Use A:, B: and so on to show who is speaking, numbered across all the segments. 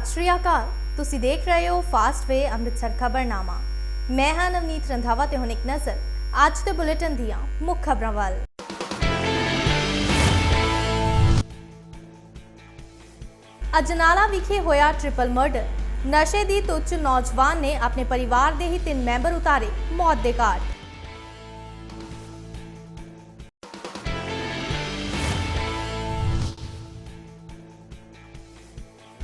A: ਸਤਿ ਸ਼੍ਰੀ ਅਕਾਲ ਤੁਸੀਂ ਦੇਖ ਰਹੇ ਹੋ ਫਾਸਟ ਵੇ ਅੰਮ੍ਰਿਤਸਰ ਖਬਰਨਾਮਾ। ਮੈਂ ਹਾਂ ਨਵਨੀਤ ਰੰਧਾਵਾ ਤੇ ਹੁਣ ਇੱਕ ਨਜ਼ਰ ਅੱਜ ਦੇ ਬੁਲੇਟਿਨ ਦੀਆਂ ਮੁੱਖ ਖਬਰਾਂ ਵੱਲ। ਅਜਨਾਲਾ ਵਿਖੇ ਹੋਇਆ ਟ੍ਰਿਪਲ ਮਰਡਰ ਨਸ਼ੇ ਦੀ ਤੁੱਛ ਨੌਜਵਾਨ ਨੇ ਆਪਣੇ ਪਰਿਵਾਰ ਦੇ ਹੀ ਤਿੰਨ ਮੈਂਬਰ ਉਤਾਰੇ ਮੌਤ ਦੇ ਘਾਟ।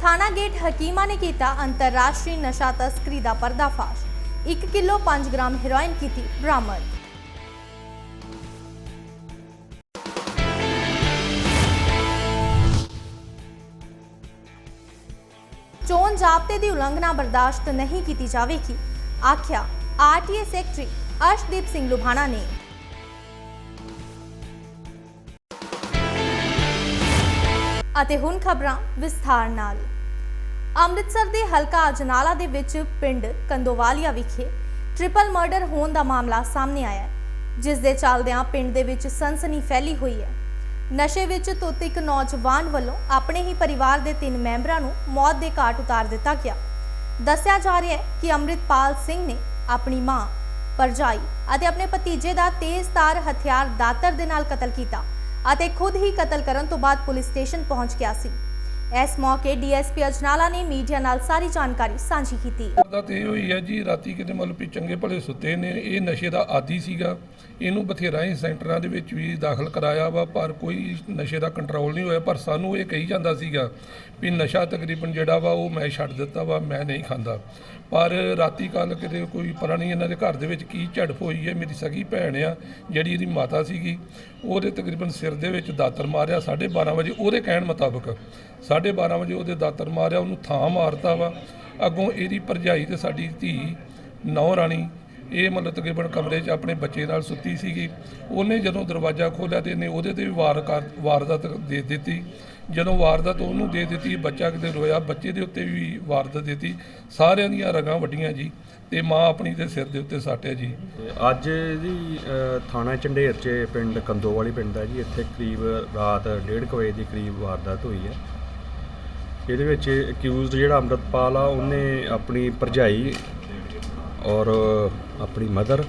A: ਥਾਣਾ ਗੇਟ ਹਕੀਮਾ ਨੇ ਕੀਤਾ ਅੰਤਰਰਾਸ਼ਟਰੀ ਨਸ਼ਾ ਤਸਕਰੀ ਦਾ ਪਰਦਾਫਾਸ਼। 1 ਕਿਲੋ 5 ਗ੍ਰਾਮ ਹੈਰੋਇਨ ਕੀਤੀ ਬਰਾਮਦ। ਚੋਣ ਜ਼ਾਬਤੇ ਦੀ ਉਲੰਘਣਾ ਬਰਦਾਸ਼ਤ ਨਹੀਂ ਕੀਤੀ ਜਾਵੇਗੀ, ਆਖਿਆ ਆਰਟੀਏ ਸੈਕਟਰੀ ਅਰਸ਼ਦੀਪ ਸਿੰਘ ਲੁਬਾਣਾ ਨੇ। ਅਤੇ ਹੁਣ ਖਬਰਾਂ ਵਿਸਥਾਰ ਨਾਲ। ਅੰਮ੍ਰਿਤਸਰ ਦੇ ਹਲਕਾ ਅਜਨਾਲਾ ਦੇ ਵਿੱਚ ਪਿੰਡ ਕੰਦੋਵਾਲੀਆ ਵਿਖੇ ਟ੍ਰਿਪਲ ਮਰਡਰ ਹੋਣ ਦਾ ਮਾਮਲਾ ਸਾਹਮਣੇ ਆਇਆ ਹੈ, ਜਿਸ ਦੇ ਚੱਲਦਿਆਂ ਪਿੰਡ ਦੇ ਵਿੱਚ ਸਨਸਨੀ ਫੈਲੀ ਹੋਈ ਹੈ। ਨਸ਼ੇ ਵਿੱਚ ਧੁੱਤ ਇੱਕ ਨੌਜਵਾਨ ਵੱਲੋਂ ਆਪਣੇ ਹੀ ਪਰਿਵਾਰ ਦੇ ਤਿੰਨ ਮੈਂਬਰਾਂ ਨੂੰ ਮੌਤ ਦੇ ਘਾਟ ਉਤਾਰ ਦਿੱਤਾ ਗਿਆ। ਦੱਸਿਆ ਜਾ ਰਿਹਾ ਹੈ ਕਿ ਅੰਮ੍ਰਿਤਪਾਲ ਸਿੰਘ ਨੇ ਆਪਣੀ ਮਾਂ ਪਰਜਾਈ ਅਤੇ ਆਪਣੇ ਭਤੀਜੇ ਦਾ ਤੇਜ਼ਧਾਰ ਹਥਿਆਰ ਦਾਤਰ ਦੇ ਨਾਲ ਕਤਲ ਕੀਤਾ ਅਤੇ ਖੁਦ ਹੀ ਕਤਲ ਕਰਨ ਤੋਂ ਬਾਅਦ ਪੁਲਿਸ ਸਟੇਸ਼ਨ ਪਹੁੰਚ ਗਿਆ ਸੀ। ਇਸ ਮੌਕੇ ਡੀਐਸਪੀ ਅਜਨਾਲਾ ਨੇ ਮੀਡੀਆ ਨਾਲ ਸਾਰੀ ਜਾਣਕਾਰੀ ਸਾਂਝੀ ਕੀਤੀ।
B: ਦਾ ਤੇ ਇਹ ਹੋਈ ਹੈ ਜੀ, ਰਾਤੀ ਕਿਤੇ ਮਤਲਬ ਵੀ ਚੰਗੇ ਭਲੇ ਸੁੱਤੇ ਨੇ। ਇਹ ਨਸ਼ੇ ਦਾ ਆਦੀ ਸੀਗਾ। ਇਹਨੂੰ ਬਥੇਰਾ ਹੀ ਸੈਂਟਰਾਂ ਦੇ ਵਿੱਚ ਵੀ ਦਾਖਲ ਕਰਾਇਆ ਵਾ, ਪਰ ਕੋਈ ਨਸ਼ੇ ਦਾ ਕੰਟਰੋਲ ਨਹੀਂ ਹੋਇਆ। ਪਰ ਸਾਨੂੰ ਇਹ ਕਹੀ ਜਾਂਦਾ ਸੀਗਾ ਵੀ ਨਸ਼ਾ ਤਕਰੀਬਨ ਜਿਹੜਾ ਵਾ, ਉਹ ਮੈਂ ਛੱਡ ਦਿੱਤਾ ਵਾ, ਮੈਂ ਨਹੀਂ ਖਾਂਦਾ। ਪਰ ਰਾਤੀ ਕੱਲ ਕਿਤੇ ਕੋਈ ਪਤਾ ਨਹੀਂ ਇਹਨਾਂ ਦੇ ਘਰ ਦੇ ਵਿੱਚ ਕੀ ਝੜਪ ਹੋਈ ਹੈ, ਮੇਰੀ ਸਗੀ ਭੈਣ ਆ, ਜਿਹੜੀ ਇਹਦੀ ਮਾਤਾ ਸੀਗੀ, ਉਹਦੇ ਤਕਰੀਬਨ ਸਿਰ ਦੇ ਵਿੱਚ ਦਾਤਰ ਮਾਰਿਆ 12:30 ਵਜੇ ਉਹਦੇ ਕਹਿਣ ਮੁਤਾਬਕ 12:30 ਵਜੇ ਉਹਦੇ ਦਾਤਰ ਮਾਰਿਆ, ਉਹਨੂੰ ਥਾਂ ਮਾਰਤਾ ਵਾ। ਅੱਗੋਂ ਇਹਦੀ ਭਰਜਾਈ ਤੇ ਸਾਡੀ ਧੀ ਨੌ ਰਾਣੀ, ਇਹ ਮਤਲਬ ਤਕਰੀਬਨ ਕਮਰੇ 'ਚ ਆਪਣੇ ਬੱਚੇ ਨਾਲ ਸੁੱਤੀ ਸੀਗੀ। ਉਹਨੇ ਜਦੋਂ ਦਰਵਾਜ਼ਾ ਖੋਲ੍ਹਿਆ ਤੇ ਇਹਨੇ ਉਹਦੇ ਤੇ ਵੀ ਵਾਰ ਕਰ ਵਾਰਦਾਤ ਦੇ ਦਿੱਤੀ। ਜਦੋਂ ਵਾਰਦਾਤ ਉਹਨੂੰ ਦੇ ਦਿੱਤੀ, ਬੱਚਾ ਕਿਤੇ ਰੋਇਆ, ਬੱਚੇ ਦੇ ਉੱਤੇ ਵੀ ਵਾਰਦਾਤ ਦਿੱਤੀ, ਸਾਰਿਆਂ ਦੀਆਂ ਰਗਾਂ ਵੱਡੀਆਂ ਜੀ ਤੇ ਮਾਂ ਆਪਣੀ ਦੇ ਸਿਰ ਦੇ ਉੱਤੇ ਸੱਟ ਹੈ ਜੀ
C: ਅੱਜ ਦੀ ਥਾਣਾ ਚੰਡੇਰ 'ਚ ਪਿੰਡ ਕੰਦੋਵਾਲੀ ਪਿੰਡ ਦਾ ਜੀ, ਇੱਥੇ ਕਰੀਬ ਰਾਤ 1:30 ਵਜੇ ਦੀ ਕਰੀਬ ਵਾਰਦਾਤ ਹੋਈ ਹੈ। ਇਹਦੇ ਵਿੱਚ ਅਕਿਊਜ਼ਡ ਜਿਹੜਾ ਅੰਮ੍ਰਿਤਪਾਲ ਆ, ਉਹਨੇ ਆਪਣੀ ਭਰਜਾਈ ਔਰ ਆਪਣੀ ਮਦਰ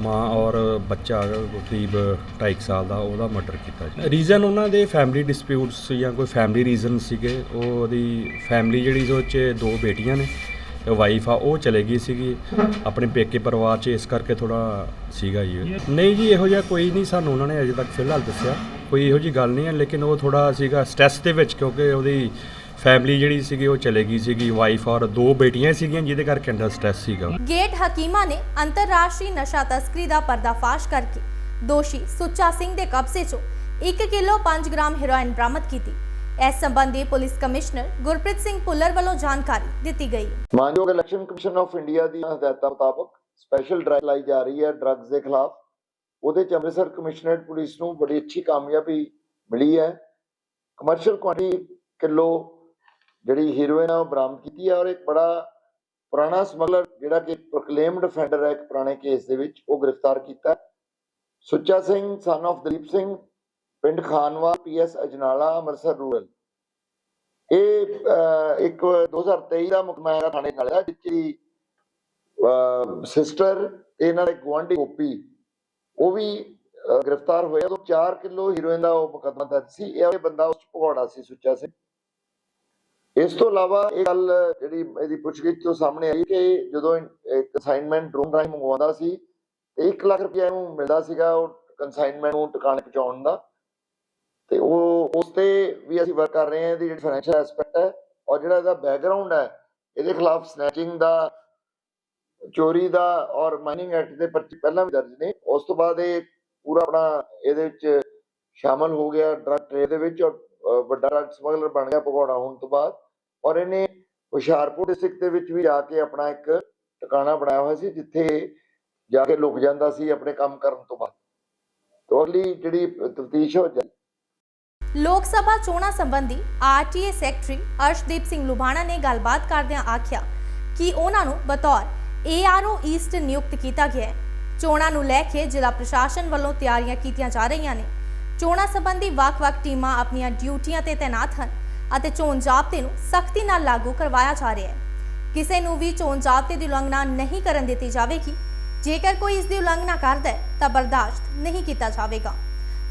C: ਮਾਂ ਔਰ ਬੱਚਾ ਕਰੀਬ 2.5 ਸਾਲ ਦਾ, ਉਹਦਾ ਮਰਡਰ ਕੀਤਾ ਜੀ। ਰੀਜ਼ਨ ਉਹਨਾਂ ਦੇ ਫੈਮਿਲੀ ਡਿਸਪਿਊਟਸ ਜਾਂ ਕੋਈ ਫੈਮਿਲੀ ਰੀਜ਼ਨ ਸੀਗੇ, ਉਹ ਉਹਦੀ ਫੈਮਿਲੀ ਜਿਹੜੀ ਉਹ 'ਚ ਦੋ ਬੇਟੀਆਂ ਨੇ ਵਾਈਫ ਆ, ਉਹ ਚਲੇ ਗਈ ਸੀਗੀ। ਆਪਣੇ ਪੇਕੇ ਪਰਿਵਾਰ 'ਚ ਇਸ ਕਰਕੇ ਥੋੜਾ ਸੀਗਾ ਜੀ। ਨਹੀਂ ਜੀ, ਇਹੋ ਜਿਹਾ ਕੋਈ ਨਹੀਂ, ਸਾਨੂੰ ਉਹਨਾਂ ਨੇ ਅਜੇ ਤੱਕ ਫਿਲਹਾਲ ਦੱਸਿਆ। ਕੋਈ ਇਹੋ ਜੀ ਗੱਲ ਨਹੀਂ ਹੈ, ਲੇਕਿਨ ਉਹ ਥੋੜਾ ਸੀਗਾ ਸਟ੍ਰੈਸ ਦੇ ਵਿੱਚ, ਕਿਉਂਕਿ ਉਹਦੀ ਫੈਮਿਲੀ ਜਿਹੜੀ ਸੀਗੀ ਉਹ ਚਲੇ ਗਈ ਸੀਗੀ ਵਾਈਫ ਔਰ ਦੋ ਬੇਟੀਆਂ ਸੀਗੀਆਂ ਜਿਹਦੇ ਕਰਕੇ ਅੰਦਰ ਸਟ੍ਰੈਸ ਸੀਗਾ।
A: ਗੇਟ ਹਕੀਮਾ ਨੇ ਅੰਤਰਰਾਸ਼ਟਰੀ ਨਸ਼ਾ ਤਸਕਰੀ ਦਾ ਪਰਦਾਫਾਸ਼ ਕਰਕੇ ਦੋਸ਼ੀ ਸੁੱਚਾ ਸਿੰਘ ਦੇ ਕਬਜ਼ੇ 'ਚੋਂ 1 ਕਿਲੋ 5 ਗ੍ਰਾਮ ਹੈਰੋਇਨ ਬਰਾਮਦ ਕੀਤੀ। ਇਸ ਸੰਬੰਧੀ ਪੁਲਿਸ ਕਮਿਸ਼ਨਰ ਗੁਰਪ੍ਰੀਤ ਸਿੰਘ ਪੁੱਲਰ ਵੱਲੋਂ ਜਾਣਕਾਰੀ ਦਿੱਤੀ ਗਈ।
D: ਮਾਨਯੋਗ ਇਲੈਕਸ਼ਨ ਕਮਿਸ਼ਨ ਆਫ ਇੰਡੀਆ ਦੀ ਹਦਾਇਤਾਂ ਮੁਤਾਬਕ ਸਪੈਸ਼ਲ ਡਰਾਈਵ ਲਾਈ ਜਾ ਰਹੀ ਹੈ ਡਰੱਗਸ ਦੇ ਖਿਲਾਫ। ਉਹਦੇ ਚ ਅੰਮ੍ਰਿਤਸਰ ਕਮਿਸ਼ਨਰੇਟ ਪੁਲਿਸ ਨੂੰ ਬੜੀ ਅੱਛੀ ਕਾਮਯਾਬੀ ਮਿਲੀ ਹੈ। ਕਮਰਸ਼ੀਅਲ ਕੁਆਂਟੀਟੀ ਕਿਲੋ ਜਿਹੜੀ ਹੀਰੋਇਨ ਆ ਉਹ ਬਰਾਮਦ ਕੀਤੀ ਹੈ ਔਰ ਇੱਕ ਬੜਾ ਪੁਰਾਣਾ ਸਮਗਲਰ ਜਿਹੜਾ ਕਿ ਪ੍ਰੋਕਲੇਮਡ ਅਫੈਂਡਰ ਹੈ ਇੱਕ ਪੁਰਾਣੇ ਕੇਸ ਦੇ ਵਿੱਚ, ਉਹ ਗ੍ਰਿਫਤਾਰ ਕੀਤਾ। ਸੁੱਚਾ ਸਿੰਘ ਸਨ of ਦਲੀਪ ਸਿੰਘ, ਪਿੰਡ ਖਾਨਵਾਲ ਪੀਐਸ ਅਜਨਾਲਾ, ਅੰਮ੍ਰਿਤਸਰ ਰੂਰਲ ਇਹ ਇੱਕ 2023 ਦਾ ਮੁਕਮਾਇਆ ਥਾਣੇ ਨਾਲ ਹੈ ਜਿੱਚੀ ਸਿਸਟਰ ਇਹਨਾਂ ਦੇ ਗੁਆਂਢੀ ਗੋਪੀ, ਉਹ ਵੀ ਗ੍ਰਿਫਤਾਰ ਹੋਇਆ ਤੋਂ 4 ਕਿਲੋ ਹੀਰੋਇਨ ਦਾ ਉਹ ਮੁਕੱਦਮਾ ਦਰਜ ਸੀ। ਇਹ ਬੰਦਾ ਉਸ ਚ ਭਗੌੜਾ ਸੀ, ਸੁੱਚਾ ਸਿੰਘ। ਇਸ ਤੋਂ ਇਲਾਵਾ ਇਹ ਗੱਲ ਜਿਹੜੀ ਇਹਦੀ ਪੁੱਛਗਿੱਛ ਤੋਂ ਸਾਹਮਣੇ ਆਈ ਕਿ ਜਦੋਂ ਇੱਕ ਅਸਾਈਨਮੈਂਟ ਰੂਮ ਰਾਹੀਂ ਮੰਗਵਾਉਂਦਾ ਸੀ 1 ਲੱਖ ਰੁਪਏ ਨੂੰ ਮਿਲਦਾ ਸੀਗਾ ਉਹ ਕੰਸਾਈਨਮੈਂਟ ਨੂੰ ਟਿਕਾਣੇ ਪਹੁੰਚਾਉਣ ਦਾ। ਤੇ ਉਹ ਉਸ ਤੇ ਵੀ ਅਸੀਂ ਵਰਕ ਕਰ ਰਹੇ ਹਾਂ, ਇਹਦੀ ਜਿਹੜੀ ਫਾਈਨੈਂਸ਼ੀਅਲ ਐਸਪੈਕਟ ਹੈ, ਔਰ ਜਿਹੜਾ ਇਹਦਾ ਬੈਕਗ੍ਰਾਉਂਡ ਹੈ, ਇਹਦੇ ਖਿਲਾਫ ਸਨੈਚਿੰਗ ਦਾ, ਚੋਰੀ ਦਾ ਔਰ ਮਾਈਨਿੰਗ ਐਕਟ ਦੇ ਪਰਚੇ ਪਹਿਲਾਂ ਵੀ ਦਰਜ ਨੇ। ਉਸ ਤੋਂ ਬਾਅਦ ਇਹ ਪੂਰਾ ਆਪਣਾ ਇਹਦੇ ਵਿੱਚ ਸ਼ਾਮਲ ਹੋ ਗਿਆ ਡਰਗ ਟ੍ਰੇਡ ਦੇ ਵਿੱਚ, ਔਰ ਵੱਡਾ ਡਰਗ ਸਮਗਲਰ ਬਣ ਗਿਆ ਭਗੌੜਾ ਹੋਣ ਤੋਂ ਬਾਅਦ। ਔਰ ਇਹਨੇ ਹੁਸ਼ਿਆਰਪੁਰ ਡਿਸਟ੍ਰਿਕਟ ਦੇ ਵਿੱਚ ਵੀ ਜਾ ਕੇ ਆਪਣਾ ਇੱਕ ਟਿਕਾਣਾ ਬਣਾਇਆ ਹੋਇਆ ਸੀ, ਜਿੱਥੇ ਜਾ ਕੇ ਲੁਕ ਜਾਂਦਾ ਸੀ ਆਪਣੇ ਕੰਮ ਕਰਨ ਤੋਂ ਬਾਅਦ। ਤੋਂ ਜਿਹੜੀ ਤਫਤੀਸ਼ ਹੋ ਜਾਏ।
A: ਲੋਕ ਸਭਾ ਚੋਣਾਂ ਸੰਬੰਧੀ ਆਰਟੀਏ ਸੈਕਟਰੀ ਅਰਸ਼ਦੀਪ ਸਿੰਘ ਲੁਬਾਣਾ ਨੇ ਗੱਲਬਾਤ ਕਰਦਿਆਂ ਆਖਿਆ ਕਿ ਉਹਨਾਂ ਨੂੰ ਬਤੌਰ ਏਆਰਓ ਈਸਟ ਨਿਯੁਕਤ ਕੀਤਾ ਗਿਆ ਹੈ। ਚੋਣਾਂ ਨੂੰ ਲੈ ਕੇ ਜ਼ਿਲ੍ਹਾ ਪ੍ਰਸ਼ਾਸਨ ਵੱਲੋਂ ਤਿਆਰੀਆਂ ਕੀਤੀਆਂ ਜਾ ਰਹੀਆਂ ਨੇ। ਚੋਣਾਂ ਸੰਬੰਧੀ ਵੱਖ-ਵੱਖ ਟੀਮਾਂ ਆਪਣੀਆਂ ਡਿਊਟੀਆਂ ਤੇ ਤਾਇਨਾਤ ਹਨ। ਅਤੇ ਚੋਣ ਜ਼ਾਬਤੇ ਨੂੰ ਸਖਤੀ ਨਾਲ ਲਾਗੂ ਕਰਵਾਇਆ ਜਾ ਰਿਹਾ ਹੈ। ਕਿਸੇ ਨੂੰ ਵੀ ਚੋਣ ਜ਼ਾਬਤੇ ਦੀ ਉਲੰਘਣਾ ਨਹੀਂ ਕਰਨ ਦਿੱਤੀ ਜਾਵੇਗੀ। ਜੇਕਰ ਕੋਈ ਇਸ ਦੀ ਉਲੰਘਣਾ ਕਰਦਾ ਹੈ, ਤਾਂ ਬਰਦਾਸ਼ਤ ਨਹੀਂ ਕੀਤਾ ਜਾਵੇਗਾ।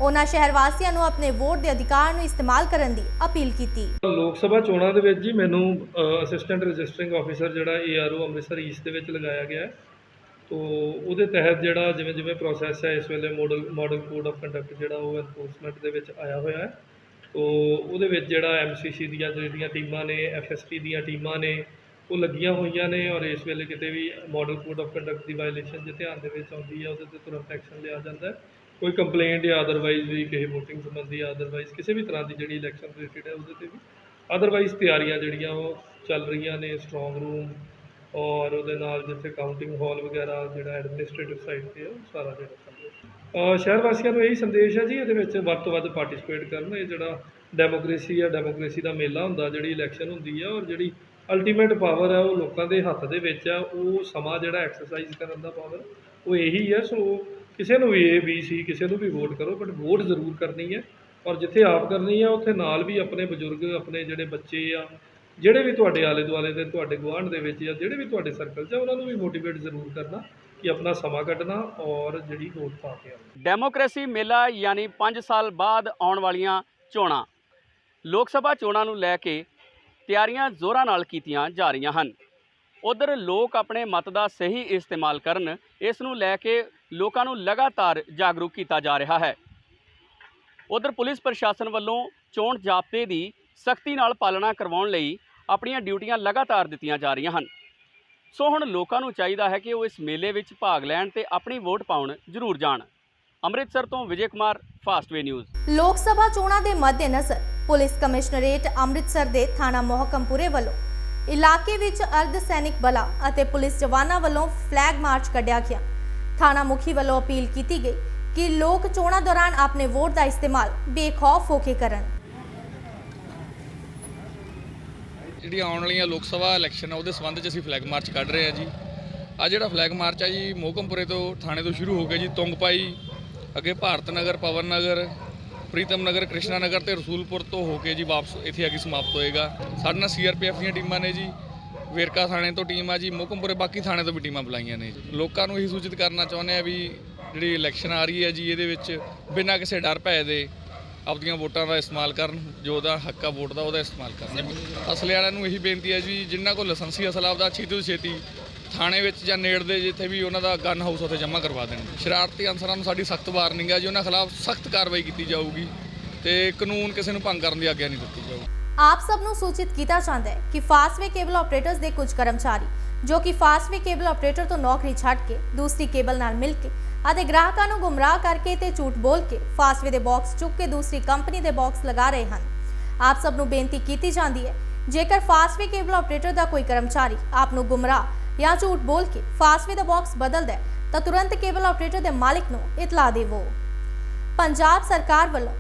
A: ਉਹਨਾਂ ਸ਼ਹਿਰ ਵਾਸੀਆਂ ਨੂੰ ਆਪਣੇ ਵੋਟ ਦੇ ਅਧਿਕਾਰ ਨੂੰ ਇਸਤੇਮਾਲ ਕਰਨ ਦੀ ਅਪੀਲ ਕੀਤੀ।
E: ਲੋਕ ਸਭਾ ਚੋਣਾਂ ਦੇ ਵਿੱਚ ਜੀ ਮੈਨੂੰ ਅਸਿਸਟੈਂਟ ਰਜਿਸਟਰਿੰਗ ਆਫੀਸਰ ਜਿਹੜਾ ਏਆਰਓ ਅੰਮ੍ਰਿਤਸਰ ਈਸਟ ਦੇ ਵਿੱਚ ਲਗਾਇਆ ਗਿਆ ਹੈ। ਤੋ ਉਹਦੇ ਤਹਿਤ ਜਿਹੜਾ ਜਿਵੇਂ ਜਿਵੇਂ ਪ੍ਰੋਸੈਸ ਹੈ, ਇਸ ਵੇਲੇ model model code of conduct ਜਿਹੜਾ ਉਹ ਐਨਫੋਰਸਮੈਂਟ ਦੇ ਵਿੱਚ ਆਇਆ ਹੋਇਆ ਹੈ। ਤੋ ਉਹਦੇ ਵਿੱਚ ਜਿਹੜਾ ਐਮਸੀਸੀ ਦੀਆਂ ਜਿਹੜੀਆਂ ਟੀਮਾਂ ਨੇ ਐਫਐਸਟੀ ਦੀਆਂ ਟੀਮਾਂ ਨੇ, ਉਹ ਲੱਗੀਆਂ ਹੋਈਆਂ ਨੇ ਔਰ ਇਸ ਵੇਲੇ ਕਿਤੇ ਵੀ ਮਾਡਲ ਕੋਡ ਆਫ ਕੰਡਕਟ ਦੀ ਵਾਇਲੇਸ਼ਨ ਜੇ ਧਿਆਨ ਦੇ ਵਿੱਚ ਆਉਂਦੀ ਹੈ ਉਹਦੇ ਤੇ ਤੁਰੰਤ ਐਕਸ਼ਨ ਲਿਆ ਜਾਂਦਾ। ਕੋਈ ਕੰਪਲੇਂਟ ਜਾਂ ਅਦਰਵਾਈਜ਼ ਵੀ ਕਿਸੇ VOTING ਸੰਬੰਧੀ ਅਦਰਵਾਈਜ਼ ਕਿਸੇ ਵੀ ਤਰ੍ਹਾਂ ਦੀ ਜਿਹੜੀ ਇਲੈਕਸ਼ਨ ਰਿਲੇਟਡ ਹੈ ਉਹਦੇ ਤੇ ਵੀ ਅਦਰਵਾਈਜ਼ ਤਿਆਰੀਆਂ ਜਿਹੜੀਆਂ ਉਹ ਚੱਲ ਰਹੀਆਂ ਨੇ ਸਟਰੋਂਗ ਰੂਮ ਔਰ ਉਹਦੇ ਨਾਲ ਜਿੱਥੇ ਕਾਊਂਟਿੰਗ ਹਾਲ ਵਗੈਰਾ ਜਿਹੜਾ ਐਡਮਿਨਿਸਟ੍ਰੇਟਿਵ ਸਾਈਡ ਤੇ ਹੈ ਉਹ ਸਾਰਾ ਜਿਹੜਾ ਸ਼ਹਿਰ ਵਾਸੀਆਂ ਨੂੰ ਇਹੀ ਸੰਦੇਸ਼ ਹੈ ਜੀ, ਇਹਦੇ ਵਿੱਚ ਵੱਧ ਤੋਂ ਵੱਧ ਪਾਰਟਿਸਿਪੇਟ ਕਰਨ। ਇਹ ਜਿਹੜਾ ਡੈਮੋਕ੍ਰੇਸੀ ਆ ਡੈਮੋਕ੍ਰੇਸੀ ਦਾ ਮੇਲਾ ਹੁੰਦਾ, ਜਿਹੜੀ ਇਲੈਕਸ਼ਨ ਹੁੰਦੀ ਆ ਔਰ ਜਿਹੜੀ ਅਲਟੀਮੇਟ ਪਾਵਰ ਹੈ, ਉਹ ਲੋਕਾਂ ਦੇ ਹੱਥ ਦੇ ਵਿੱਚ ਆ ਉਹ ਸਮਾਂ ਜਿਹੜਾ ਐਕਸਰਸਾਈਜ਼ ਕਰਨ ਦਾ ਪਾਵਰ ਉਹ ਇਹੀ ਹੈ। ਸੋ ਕਿਸੇ ਨੂੰ ਵੀ ਏ ਬੀ ਸੀ ਕਿਸੇ ਨੂੰ ਵੀ ਵੋਟ ਕਰੋ ਬਟ ਵੋਟ ਜ਼ਰੂਰ ਕਰਨੀ ਹੈ ਔਰ ਜਿੱਥੇ ਆਪ ਕਰਨੀ ਹੈ, ਉੱਥੇ ਨਾਲ ਵੀ ਆਪਣੇ ਬਜ਼ੁਰਗ, ਆਪਣੇ ਜਿਹੜੇ ਬੱਚੇ ਆ, ਜਿਹੜੇ ਵੀ ਤੁਹਾਡੇ ਆਲੇ ਦੁਆਲੇ ਦੇ, ਤੁਹਾਡੇ ਗੁਆਂਢ ਦੇ ਵਿੱਚ ਜਾਂ ਜਿਹੜੇ ਵੀ ਤੁਹਾਡੇ ਸਰਕਲ 'ਚ ਉਹਨਾਂ ਨੂੰ ਵੀ ਮੋਟੀਵੇਟ ਜ਼ਰੂਰ ਕਰਨਾ। ਕਿ ਆਪਣਾ ਸਮਾਂ ਕੱਢਣਾ ਔਰ ਜਿਹੜੀ ਵੋਟ ਪਾ ਕੇ ਆਉਣਾ।
F: ਡੈਮੋਕ੍ਰੇਸੀ ਮੇਲਾ ਯਾਨੀ 5 ਸਾਲ ਬਾਅਦ ਆਉਣ ਵਾਲੀਆਂ ਚੋਣਾਂ। ਲੋਕ ਸਭਾ ਚੋਣਾਂ ਨੂੰ ਲੈ ਕੇ ਤਿਆਰੀਆਂ ਜ਼ੋਰਾਂ ਨਾਲ ਕੀਤੀਆਂ ਜਾ ਰਹੀਆਂ ਹਨ। ਉਧਰ ਲੋਕ ਆਪਣੇ ਮਤ ਦਾ ਸਹੀ ਇਸਤੇਮਾਲ ਕਰਨ, ਇਸ ਨੂੰ ਲੈ ਕੇ ਲੋਕਾਂ ਨੂੰ ਲਗਾਤਾਰ ਜਾਗਰੂਕ ਕੀਤਾ ਜਾ ਰਿਹਾ ਹੈ। ਉਧਰ ਪੁਲਿਸ ਪ੍ਰਸ਼ਾਸਨ ਵੱਲੋਂ ਚੋਣ ਜ਼ਾਬਤੇ ਦੀ ਸਖਤੀ ਨਾਲ ਪਾਲਣਾ ਕਰਵਾਉਣ ਲਈ ਆਪਣੀਆਂ ਡਿਊਟੀਆਂ ਲਗਾਤਾਰ ਦਿੱਤੀਆਂ ਜਾ ਰਹੀਆਂ ਹਨ। ਸੋ ਹੁਣ ਲੋਕਾਂ ਨੂੰ ਚਾਹੀਦਾ ਹੈ ਕਿ ਉਹ ਇਸ ਮੇਲੇ ਵਿੱਚ ਭਾਗ ਲੈਣ ਤੇ ਆਪਣੀ ਵੋਟ ਪਾਉਣ ਜ਼ਰੂਰ ਜਾਣ। ਅੰਮ੍ਰਿਤਸਰ ਤੋਂ ਵਿਜੇ ਕੁਮਾਰ ਫਾਸਟਵੇ ਨਿਊਜ਼
A: ਲੋਕ ਸਭਾ ਚੋਣਾਂ ਦੇ ਮੱਦੇਨਜ਼ਰ ਪੁਲਿਸ ਕਮਿਸ਼ਨਰੇਟ ਅੰਮ੍ਰਿਤਸਰ ਦੇ ਥਾਣਾ ਮੋਹਕਮਪੁਰੇ ਵੱਲੋਂ ਇਲਾਕੇ ਵਿੱਚ ਅਰਧ ਸੈਨਿਕ ਬਲਾਂ ਅਤੇ ਪੁਲਿਸ ਜਵਾਨਾਂ ਵੱਲੋਂ ਫਲੈਗ ਮਾਰਚ ਕੱਢਿਆ ਗਿਆ। ਥਾਣਾ ਮੁਖੀ ਵੱਲੋਂ ਅਪੀਲ ਕੀਤੀ ਗਈ ਕਿ ਲੋਕ ਚੋਣਾਂ ਦੌਰਾਨ ਆਪਣੇ ਵੋਟ ਦਾ ਇਸਤੇਮਾਲ ਬੇਖੌਫ ਹੋ ਕੇ ਕਰਨ।
G: ਜਿਹੜੀ ਆਉਣ ਵਾਲੀਆਂ ਲੋਕ ਸਭਾ ਇਲੈਕਸ਼ਨ ਆ, ਉਹਦੇ ਸੰਬੰਧ 'ਚ ਅਸੀਂ ਫਲੈਗ ਮਾਰਚ ਕੱਢ ਰਹੇ ਆ ਜੀ। ਆ ਜਿਹੜਾ ਫਲੈਗ ਮਾਰਚ ਆ ਜੀ, ਮੋਹਕਮਪੁਰੇ ਤੋਂ ਥਾਣੇ ਤੋਂ ਸ਼ੁਰੂ ਹੋ ਗਿਆ ਜੀ, ਤੁੰਗਪਾਈ, ਅੱਗੇ ਭਾਰਤ ਨਗਰ, ਪਵਨ ਨਗਰ, ਪ੍ਰੀਤਮ ਨਗਰ, ਕ੍ਰਿਸ਼ਨਾ ਨਗਰ ਤੇ ਰਸੂਲਪੁਰ ਤੋਂ ਹੋ ਕੇ ਜੀ ਵਾਪਸ ਇੱਥੇ ਆ ਕੇ ਸਮਾਪਤ ਹੋਏਗਾ। ਸਾਡੇ ਨਾਲ ਸੀਆਰਪੀਐਫ ਦੀਆਂ ਟੀਮਾਂ ਨੇ ਜੀ, ਵੇਰਕਾ ਥਾਣੇ ਤੋਂ ਟੀਮ ਆ ਜੀ, ਮੋਹਕਮਪੁਰੇ ਬਾਕੀ ਥਾਣੇ ਤੋਂ ਵੀ ਟੀਮਾਂ ਬੁਲਾਈਆਂ ਨੇ ਜੀ। ਲੋਕਾਂ ਨੂੰ ਇਹੀ ਸੂਚਿਤ ਕਰਨਾ ਚਾਹੁੰਦੇ ਆ ਵੀ ਜਿਹੜੀ ਇਲੈਕਸ਼ਨ ਆ ਰਹੀ ਹੈ ਜੀ, ਇਹਦੇ ਵਿੱਚ ਬਿਨਾਂ ਕਿਸੇ ਡਰ ਭੈ ਦੇ ਆਪਦੀਆਂ ਵੋਟਾਂ ਦਾ ਇਸਤੇਮਾਲ ਕਰਨ, ਜੋ ਉਹਦਾ ਹੱਕ ਵੋਟ ਦਾ, ਉਹਦਾ ਇਸਤੇਮਾਲ ਕਰਨ। ਅਸਲੇ ਵਾਲਿਆਂ ਨੂੰ ਇਹੀ ਬੇਨਤੀ ਹੈ ਜੀ, ਜਿਨ੍ਹਾਂ ਕੋਲ ਲਾਇਸੈਂਸੀ ਅਸਲਾ ਆਪਦਾ ਛੇਤੀ ਤੋਂ ਛੇਤੀ ਥਾਣੇ ਵਿੱਚ ਜਾਂ ਨੇੜ ਦੇ ਜਿੱਥੇ ਵੀ ਉਹਨਾਂ ਦਾ ਗਨ ਹਾਊਸ ਉੱਥੇ ਜਮ੍ਹਾਂ ਕਰਵਾ ਦੇਣ। ਸ਼ਰਾਰਤੀ ਅਨਸਰਾਂ ਨੂੰ ਸਾਡੀ ਸਖਤ ਵਾਰਨਿੰਗ ਹੈ ਜੀ, ਉਹਨਾਂ ਖਿਲਾਫ ਸਖਤ ਕਾਰਵਾਈ ਕੀਤੀ ਜਾਊਗੀ ਤੇ ਕਾਨੂੰਨ ਕਿਸੇ ਨੂੰ ਭੰਗ ਕਰਨ ਦੀ ਆਗਿਆ ਨਹੀਂ ਦਿੱਤੀ ਜਾਊਗੀ।
A: ਆਪ ਸਭ ਨੂੰ ਸੂਚਿਤ ਕੀਤਾ ਜਾਂਦਾ ਹੈ ਕਿ ਫਾਸਟਵੇ ਕੇਬਲ ਆਪਰੇਟਰਸ ਦੇ ਕੁਝ ਕਰਮਚਾਰੀ, ਜੋ ਕਿ ਫਾਸਟਵੇ ਕੇਬਲ ਆਪਰੇਟਰ ਤੋਂ ਨੌਕਰੀ ਛੱਡ ਕੇ ਦੂਸਰੀ ਕੇਬਲ ਨਾਲ ਮਿਲ ਕੇ ਅਤੇ ਗ੍ਰਾਹਕਾਂ ਨੂੰ ਗੁੰਮਰਾਹ ਕਰਕੇ ਤੇ ਝੂਠ ਬੋਲ ਕੇ ਫਾਸਵੇ ਦੇ ਬਾਕਸ ਚੁੱਕ ਕੇ ਦੂਸਰੀ ਕੰਪਨੀ ਦੇ ਬਾਕਸ ਲਗਾ ਰਹੇ ਹਨ। ਆਪ ਸਭ ਨੂੰ ਬੇਨਤੀ ਕੀਤੀ ਜਾਂਦੀ ਹੈ, ਜੇਕਰ ਫਾਸਵੇ ਕੇਬਲ ਆਪਰੇਟਰ ਦਾ ਕੋਈ ਕਰਮਚਾਰੀ ਆਪ ਨੂੰ ਗੁੰਮਰਾਹ ਜਾਂ ਝੂਠ ਬੋਲ ਕੇ ਫਾਸਵੇ ਦਾ ਬਾਕਸ ਬਦਲਦਾ ਹੈ, ਤਾਂ ਤੁਰੰਤ ਕੇਬਲ ਆਪਰੇਟਰ ਦੇ ਮਾਲਕ ਨੂੰ ਇਤਲਾਹ ਦੇਵੋ। ਪੰਜਾਬ ਸਰਕਾਰ ਵੱਲੋਂ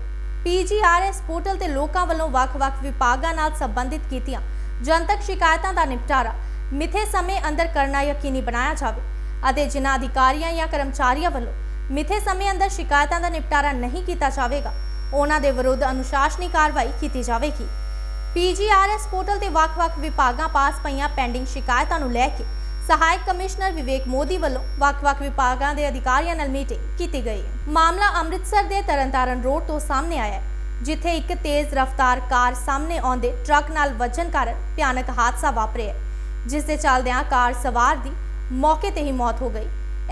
A: ਪੀਜੀਆਰਐਸ ਪੋਰਟਲ ਤੇ ਲੋਕਾਂ ਵੱਲੋਂ ਵੱਖ-ਵੱਖ ਵਿਭਾਗਾਂ ਨਾਲ ਸੰਬੰਧਿਤ ਕੀਤੀਆਂ ਜਨਤਕ ਸ਼ਿਕਾਇਤਾਂ ਦਾ ਨਿਪਟਾਰਾ ਮਿੱਥੇ ਸਮੇਂ ਅੰਦਰ ਕਰਨਾ ਯਕੀਨੀ ਬਣਾਇਆ ਜਾਵੇ। ਅਤੇ ਜਿਨ੍ਹਾਂ ਅਧਿਕਾਰੀਆਂ ਜਾਂ ਕਰਮਚਾਰੀਆਂ ਵੱਲੋਂ ਮਿੱਥੇ ਸਮੇਂ ਅੰਦਰ ਸ਼ਿਕਾਇਤਾਂ ਦਾ ਨਿਪਟਾਰਾ ਨਹੀਂ ਕੀਤਾ ਜਾਵੇਗਾ। ਉਹਨਾਂ ਦੇ ਵਿਰੁੱਧ ਅਨੁਸ਼ਾਸਨੀ ਕਾਰਵਾਈ ਕੀਤੀ ਜਾਵੇਗੀ। ਪੀਜੀਆਰਐਸ ਪੋਰਟਲ ਤੇ ਵੱਖ-ਵੱਖ ਵਿਭਾਗਾਂ ਪਾਸ ਪਈਆਂ ਪੈਂਡਿੰਗ ਸ਼ਿਕਾਇਤਾਂ ਨੂੰ ਲੈ ਕੇ ਸਹਾਇਕ ਕਮਿਸ਼ਨਰ ਵਿਵੇਕ ਮੋਦੀ ਵੱਲੋਂ ਵੱਖ-ਵੱਖ ਵਿਭਾਗਾਂ ਦੇ ਅਧਿਕਾਰੀਆਂ ਨਾਲ ਮੀਟਿੰਗ ਕੀਤੀ ਗਈ ਮਾਮਲਾ ਅੰਮ੍ਰਿਤਸਰ ਦੇ ਤਰਨਤਾਰਨ ਰੋਡ ਤੋਂ ਸਾਹਮਣੇ ਆਇਆ ਹੈ, ਜਿੱਥੇ ਇੱਕ ਤੇਜ਼ ਰਫ਼ਤਾਰ ਕਾਰ ਸਾਹਮਣੇ ਆਉਂਦੇ ਟਰੱਕ ਨਾਲ ਵੱਜਣ ਕਾਰਨ ਭਿਆਨਕ ਹਾਦਸਾ ਵਾਪਰਿਆ ਜਿਸ ਦੇ ਚੱਲਦਿਆਂ ਕਾਰ ਸਵਾਰ ਦੀ ਮੌਕੇ ਤੇ ਹੀ ਮੌਤ ਹੋ ਗਈ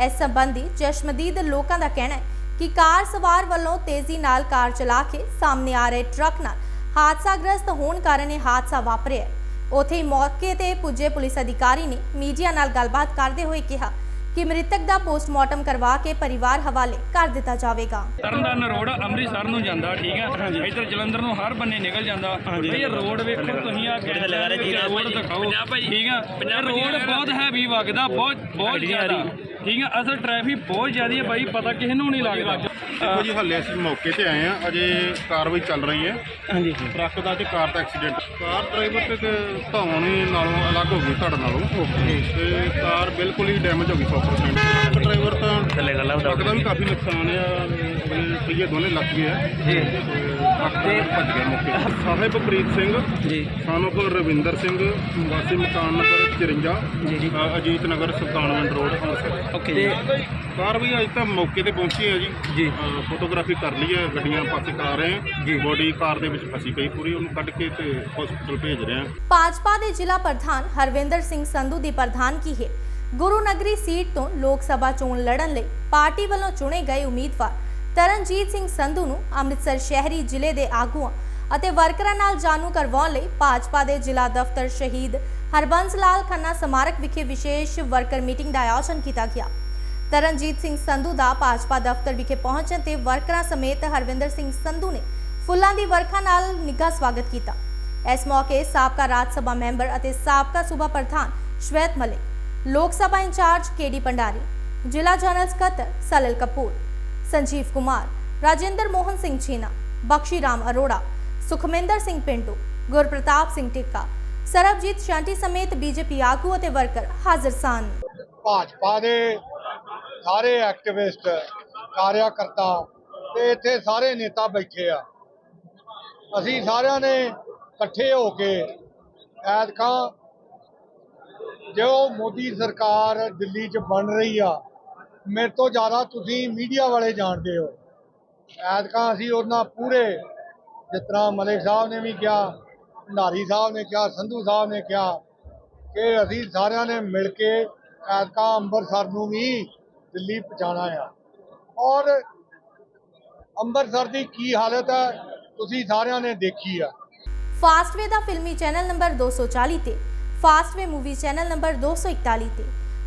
A: ਇਸ ਸੰਬੰਧੀ ਚਸ਼ਮਦੀਦ ਲੋਕਾਂ ਦਾ ਕਹਿਣਾ ਹੈ ਕਿ ਕਾਰ ਸਵਾਰ ਵੱਲੋਂ ਤੇਜ਼ੀ ਨਾਲ ਕਾਰ ਚਲਾ ਕੇ ਸਾਹਮਣੇ ਆ ਰਹੇ ਟਰੱਕ ਨਾਲ ਹਾਦਸਾਗ੍ਰਸਤ ਹੋਣ ਕਾਰਨ ਇਹ ਹਾਦਸਾ ਵਾਪਰਿਆ ਹੈ। ਉੱਥੇ ਹੀ ਮੌਕੇ ਤੇ ਪੁੱਜੇ ਪੁਲਿਸ ਅਧਿਕਾਰੀ ਨੇ ਮੀਡੀਆ ਨਾਲ ਗੱਲਬਾਤ ਕਰਦੇ ਹੋਏ ਕਿਹਾ ਕਿ ਮ੍ਰਿਤਕ ਦਾ ਪੋਸਟਮਾਰਟਮ ਕਰਵਾ ਕੇ ਪਰਿਵਾਰ ਹਵਾਲੇ ਕਰ ਦਿੱਤਾ ਜਾਵੇਗਾ।
H: ਤਰਨਤਾਰਨ ਰੋਡ ਅੰਮ੍ਰਿਤਸਰ ਨੂੰ ਜਾਂਦਾ ਠੀਕ ਹੈ? ਇੱਧਰ ਜਲੰਧਰ ਨੂੰ ਹਰ ਬੰਨੇ ਨਿਕਲ ਜਾਂਦਾ। ਇਹ ਰੋਡ ਵੇਖੋ ਤੁਸੀਂ ਆ ਰੋਡ ਦਿਖਾਓ। ਠੀਕ ਹੈ? ਰੋਡ ਬਹੁਤ ਹੈਵੀ ਵਗਦਾ ਬਹੁਤ ਬਹੁਤ ਜ਼ਿਆਦਾ। ਠੀਕ ਹੈ ਅਸਲ ਟ੍ਰੈਫਿਕ ਬਹੁਤ ਜ਼ਿਆਦੀ ਹੈ ਭਾਈ ਪਤਾ ਕਿਸੇ ਨੂੰ ਨਹੀਂ ਲੱਗਦਾ।
I: ਦੇਖੋ ਜੀ ਹੱਲੇ ਅਸੀਂ ਮੌਕੇ ਤੇ ਆਏ ਆ ਅਜੇ ਕਾਰਵਾਈ ਚੱਲ ਰਹੀ ਹੈ। ਹਾਂਜੀ। ਟਰੱਕ ਦਾ ਤੇ ਕਾਰ ਦਾ ਐਕਸੀਡੈਂਟ। ਕਾਰ ਡਰਾਈਵਰ ਤੇ ਧੌਣ ਨਾਲੋਂ ਅਲੱਗ ਹੋ ਗਈ ਤੁਹਾਡੇ ਨਾਲੋਂ। ਤੇ ਕਾਰ ਬਿਲਕੁਲ ਹੀ ਡੈਮੇਜ ਹੋ ਗਈ 100% ਡਰਾਈਵਰ ਤਾਂ ਥੱਲੇ ਗੱਲਾਂ ਟਰੱਕ ਦਾ ਵੀ ਕਾਫੀ ਨੁਕਸਾਨ ਆ ਆਪਣੇ ਪਹੀਏ ਦੋਨੇ ਲੱਗ ਗਏ ਆ। ਜੀ।
J: ਤੇ ਭੱਜ ਗਿਆ ਮੌਕੇ। ਸਾਹਿਬਪ੍ਰੀਤ ਸਿੰਘ
K: ਜੀ
J: ਸਾਨੂੰ ਕੋਲ ਰਵਿੰਦਰ ਸਿੰਘ ਵਾਸੀ ਮਕਾਨ ਨੰਬਰ 54
K: ਜੀ, ਜੀ।
J: ਅ, ਅਜੀਤ ਨਗਰ ਸੁਲਤਾਨਵਿੰਡ ਰੋਡ ਅੰਮ੍ਰਿਤਸਰ
K: ਓਕੇ ਜੀ
J: ਕਾਰ ਵੀ ਅੱਜ ਤਾਂ ਮੌਕੇ ਤੇ ਪਹੁੰਚੀ ਹੈ ਜੀ
K: ਜੀ।
J: ਅ, ਫੋਟੋਗ੍ਰਾਫੀ ਕਰ ਲਈ ਹੈ ਗੱਡੀਆਂ ਪਾਸੇ ਕਰਾ ਰਹੇ ਹਾਂ
K: ਜੀ।
J: ਬੋਡੀ ਕਾਰ ਦੇ ਵਿੱਚ ਫਸੀ ਪਈ ਪੂਰੀ ਉਹਨੂੰ ਕੱਢ ਕੇ ਤੇ ਹਸਪੀਟਲ ਭੇਜ ਰਹੇ ਹਾਂ
A: ਭਾਜਪਾ ਦੇ ਜ਼ਿਲ੍ਹਾ ਪ੍ਰਧਾਨ ਹਰਵਿੰਦਰ ਸਿੰਘ ਸੰਧੂ ਦੀ ਪ੍ਰਧਾਨਗੀ ਹੇਠ ਗੁਰੂ ਨਗਰੀ ਸੀਟ ਤੋਂ ਲੋਕ ਸਭਾ ਚੋਣ ਲੜਨ ਲਈ ਪਾਰਟੀ ਵੱਲੋਂ ਚੁਣੇ ਗਏ ਉਮੀਦਵਾਰ ਤਰਨਜੀਤ ਸਿੰਘ ਸੰਧੂ ਨੂੰ ਅੰਮ੍ਰਿਤਸਰ ਸ਼ਹਿਰੀ ਜ਼ਿਲ੍ਹੇ ਦੇ ਆਗੂਆਂ ਅਤੇ ਵਰਕਰਾਂ ਨਾਲ ਜਾਣੂ ਕਰਵਾਉਣ ਲਈ ਭਾਜਪਾ ਦੇ ਜ਼ਿਲ੍ਹਾ ਦਫ਼ਤਰ ਸ਼ਹੀਦ ਹਰਬੰਸ ਲਾਲ ਖੰਨਾ ਸਮਾਰਕ ਵਿਖੇ ਵਿਸ਼ੇਸ਼ ਵਰਕਰ ਮੀਟਿੰਗ ਦਾ ਆਯੋਜਨ ਕੀਤਾ ਗਿਆ। ਤਰਨਜੀਤ ਸਿੰਘ ਸੰਧੂ ਦਾ ਭਾਜਪਾ ਦਫ਼ਤਰ ਵਿਖੇ ਪਹੁੰਚਣ ਤੇ ਵਰਕਰਾਂ ਸਮੇਤ ਹਰਵਿੰਦਰ ਸਿੰਘ ਸੰਧੂ ਨੇ ਫੁੱਲਾਂ ਦੀ ਵਰਖਾ ਨਾਲ ਨਿੱਘਾ ਸਵਾਗਤ ਕੀਤਾ। ਇਸ ਮੌਕੇ ਸਾਬਕਾ ਰਾਜ ਸਭਾ ਮੈਂਬਰ ਅਤੇ ਸਾਬਕਾ ਸੂਬਾ ਪ੍ਰਧਾਨ ਸ਼ਵੇਤ ਮਲਿਕ, ਲੋਕ ਸਭਾ ਇੰਚਾਰਜ ਕੇਡੀ ਪੰਡਾਰੀ ਜ਼ਿਲ੍ਹਾ ਜਨਰਲ ਸਕੱਤਰ ਸਲਿਲ ਕਪੂਰ ਸੰਜੀਵ ਕੁਮਾਰ ਰਾਜਿੰਦਰ ਮੋਹਨ ਸਿੰਘ ਛੀਨਾ ਬਖਸ਼ੀ ਰਾਮ ਅਰੋੜਾ ਸੁਖਮਿੰਦਰ ਸਿੰਘ ਪਿੰਟੂ ਗੁਰਪ੍ਰਤਾਪ ਸਿੰਘ ਟਿੱਕਾ ਸਰਬਜੀਤ ਸ਼ਾਂਟੀ ਸਮੇਤ ਬੀਜੇਪੀ ਆਗੂ ਅਤੇ ਵਰਕਰ ਹਾਜ਼ਰ ਸਨ
L: ਭਾਜਪਾ ਦੇ ਸਾਰੇ ਐਕਟਿਵਿਸਟ ਕਾਰਿਆਕਰਤਾ ਤੇ ਇੱਥੇ ਸਾਰੇ ਨੇਤਾ ਬੈਠੇ ਆ ਅਸੀਂ ਸਾਰਿਆਂ ਨੇ ਇਕੱਠੇ ਹੋ ਕੇ ਐਤਕਾਂ ਜੋ ਮੋਦੀ ਸਰਕਾਰ ਦਿੱਲੀ 'ਚ ਬਣ ਰਹੀ ਆ ਮੇਰੇ ਤੋਂ ਜ਼ਿਆਦਾ ਤੁਸੀਂ ਮੀਡੀਆ ਵਾਲੇ ਜਾਣਦੇ ਹੋ। ਐਤਕਾਂ ਅਸੀਂ ਉਹਨਾਂ ਪੂਰੇ ਜਿਸ ਤਰ੍ਹਾਂ ਮਲਿਕ ਸਾਹਿਬ ਨੇ ਵੀ ਕਿਹਾ, ਭੰਡਾਰੀ ਸਾਹਿਬ ਨੇ ਕਿਹਾ, ਸੰਧੂ ਸਾਹਿਬ ਨੇ ਕਿਹਾ ਕਿ ਅਸੀਂ ਸਾਰਿਆਂ ਨੇ ਮਿਲ ਕੇ ਐਤਕਾਂ ਅੰਮ੍ਰਿਤਸਰ ਨੂੰ ਵੀ ਦਿੱਲੀ ਪਹੁੰਚਾਉਣਾ ਆ। ਔਰ ਅੰਮ੍ਰਿਤਸਰ ਦੀ ਕੀ ਹਾਲਤ ਹੈ, ਤੁਸੀਂ ਸਾਰਿਆਂ ਨੇ ਦੇਖੀ ਆ।
A: ਫਾਸਟਵੇ ਦਾ ਫਿਲਮੀ ਚੈਨਲ ਨੰਬਰ 240 ਤੇ ਫਾਸਟਵੇ ਮੂਵੀ ਚੈਨਲ ਨੰਬਰ 241 ਤੇ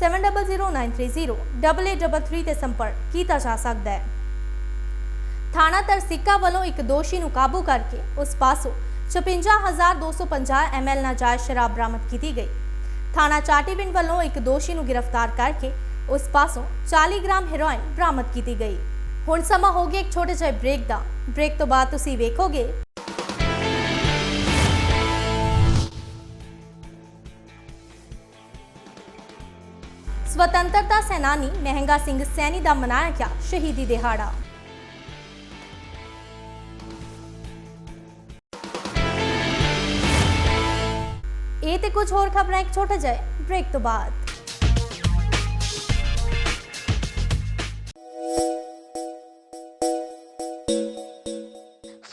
A: 7009308833 ਤੇ ਸੰਪਰਕ ਕੀਤਾ ਜਾ ਸਕਦਾ ਹੈ। ਥਾਣਾ ਤਰਸਿੱਕਾ ਵੱਲੋਂ ਇੱਕ ਦੋਸ਼ੀ ਨੂੰ ਕਾਬੂ ਕਰਕੇ ਉਸ ਪਾਸੋਂ 56250 ml ਨਾਜਾਇਜ਼ ਸ਼ਰਾਬ ਬਰਾਮਦ ਕੀਤੀ ਗਈ। ਥਾਣਾ ਚਾਟੀਵਿੰਡ ਵੱਲੋਂ ਇੱਕ ਦੋਸ਼ੀ ਨੂੰ ਗ੍ਰਿਫਤਾਰ ਕਰਕੇ ਉਸ ਪਾਸੋਂ 40 ਗ੍ਰਾਮ ਹੈਰੋਇਨ ਬਰਾਮਦ ਕੀਤੀ ਗਈ। ਹੁਣ ਸਮਾਂ ਹੋ ਗਿਆ ਇੱਕ ਛੋਟੇ ਜਿਹੇ ਬ੍ਰੇਕ ਦਾ। ਬ੍ਰੇਕ ਤੋਂ ਬਾਅਦ ਤੁਸੀਂ ਵੇਖੋਗੇ ਸਵਤੰਤਰਤਾ ਸੈਨਾਨੀ ਮਹਿੰਗਾ ਸਿੰਘ ਸੈਣੀ ਦਾ ਮਨਾਇਆ ਗਿਆ ਸ਼ਹੀਦੀ ਦਿਹਾੜਾ ਇਹ ਤੇ ਕੁਝ ਹੋਰ ਖਬਰਾਂ ਇੱਕ ਛੋਟਾ ਜਿਹਾ ਬ੍ਰੇਕ ਤੋਂ ਬਾਅਦ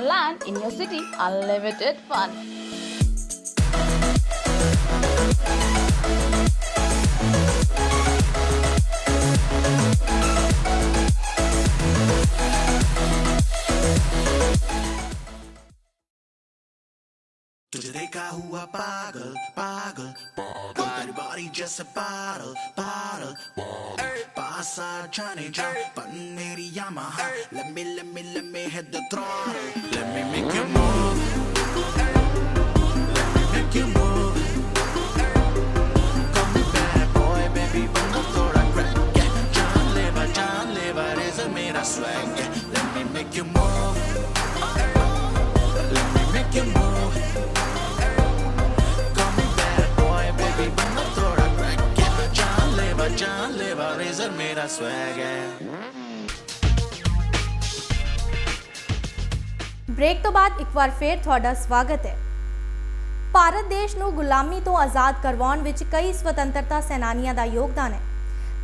M: Funland in your city, unlimited fun.
N: तुझे देखा हुआ पागल पागल तुम तेरी बॉडी जैसे पागल पागल पास आ जाने जा पन मेरी Yamaha let me let me let me
A: ਤੋਂ ਬਾਅਦ ਇੱਕ ਵਾਰ ਫੇਰ ਤੁਹਾਡਾ ਸਵਾਗਤ ਹੈ। ਭਾਰਤ ਦੇਸ਼ ਨੂੰ ਗੁਲਾਮੀ ਤੋਂ ਆਜ਼ਾਦ ਕਰਵਾਉਣ ਵਿੱਚ ਕਈ ਸੁਤੰਤਰਤਾ ਸੈਨਾਨੀਆਂ ਦਾ ਯੋਗਦਾਨ ਹੈ।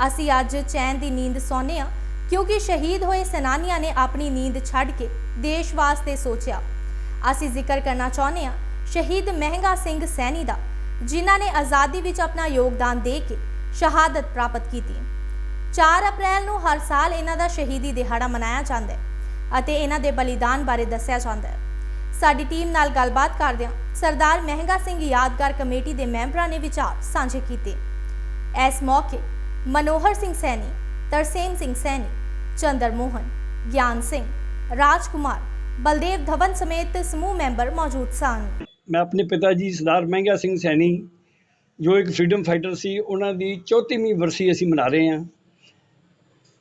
A: ਅਸੀਂ ਅੱਜ ਚੈਨ ਦੀ ਨੀਂਦ ਸੌਂਦੇ ਹਾਂ, ਕਿਉਂਕਿ ਸ਼ਹੀਦ ਹੋਏ ਸੈਨਾਨੀਆਂ ਨੇ ਆਪਣੀ ਨੀਂਦ ਛੱਡ ਕੇ ਦੇਸ਼ ਵਾਸਤੇ ਸੋਚਿਆ। ਅਸੀਂ ਜ਼ਿਕਰ ਕਰਨਾ ਚਾਹੁੰਦੇ ਹਾਂ, ਸ਼ਹੀਦ ਮਹਿੰਗਾ ਸਿੰਘ ਸੈਣੀ ਦਾ, ਜਿਨ੍ਹਾਂ ਨੇ ਆਜ਼ਾਦੀ ਵਿੱਚ ਆਪਣਾ ਯੋਗਦਾਨ ਦੇ ਕੇ ਸ਼ਹਾਦਤ ਪ੍ਰਾਪਤ ਕੀਤੀ 4 ਅਪ੍ਰੈਲ ਨੂੰ ਹਰ ਸਾਲ ਇਹਨਾਂ ਦਾ ਸ਼ਹੀਦੀ ਦਿਹਾੜਾ ਮਨਾਇਆ ਜਾਂਦਾ ਹੈ। ਅਤੇ ਇਹਨਾਂ ਦੇ ਬਲੀਦਾਨ ਬਾਰੇ ਦੱਸਿਆ ਜਾਂਦਾ ਹੈ। ਸਾਡੀ ਟੀਮ ਨਾਲ ਗੱਲਬਾਤ ਕਰਦਿਆਂ ਸਰਦਾਰ ਮਹਿੰਗਾ ਸਿੰਘ ਯਾਦਗਾਰ ਕਮੇਟੀ ਦੇ ਮੈਂਬਰਾਂ ਨੇ ਵਿਚਾਰ ਸਾਂਝੇ ਕੀਤੇ। ਇਸ ਮੌਕੇ ਮਨੋਹਰ ਸਿੰਘ ਸੈਣੀ, ਤਰਸੇਮ ਸਿੰਘ ਸੈਣੀ, ਚੰਦਰ ਮੋਹਨ, ਗਿਆਨ ਸਿੰਘ, ਰਾਜਕੁਮਾਰ, ਬਲਦੇਵ ਧਵਨ ਸਮੇਤ ਸਮੂਹ ਮੈਂਬਰ ਮੌਜੂਦ ਸਨ।
H: ਮੈਂ ਆਪਣੇ ਪਿਤਾ ਜੀ ਸਰਦਾਰ ਮਹਿੰਗਾ ਸਿੰਘ ਸੈਣੀ, ਜੋ ਇੱਕ ਫਰੀडम ਫਾਈਟਰ ਸੀ, ਉਹਨਾਂ ਦੀ 34ਵੀਂ ਵਰਸੀ ਅਸੀਂ ਮਨਾ ਰਹੇ ਹਾਂ।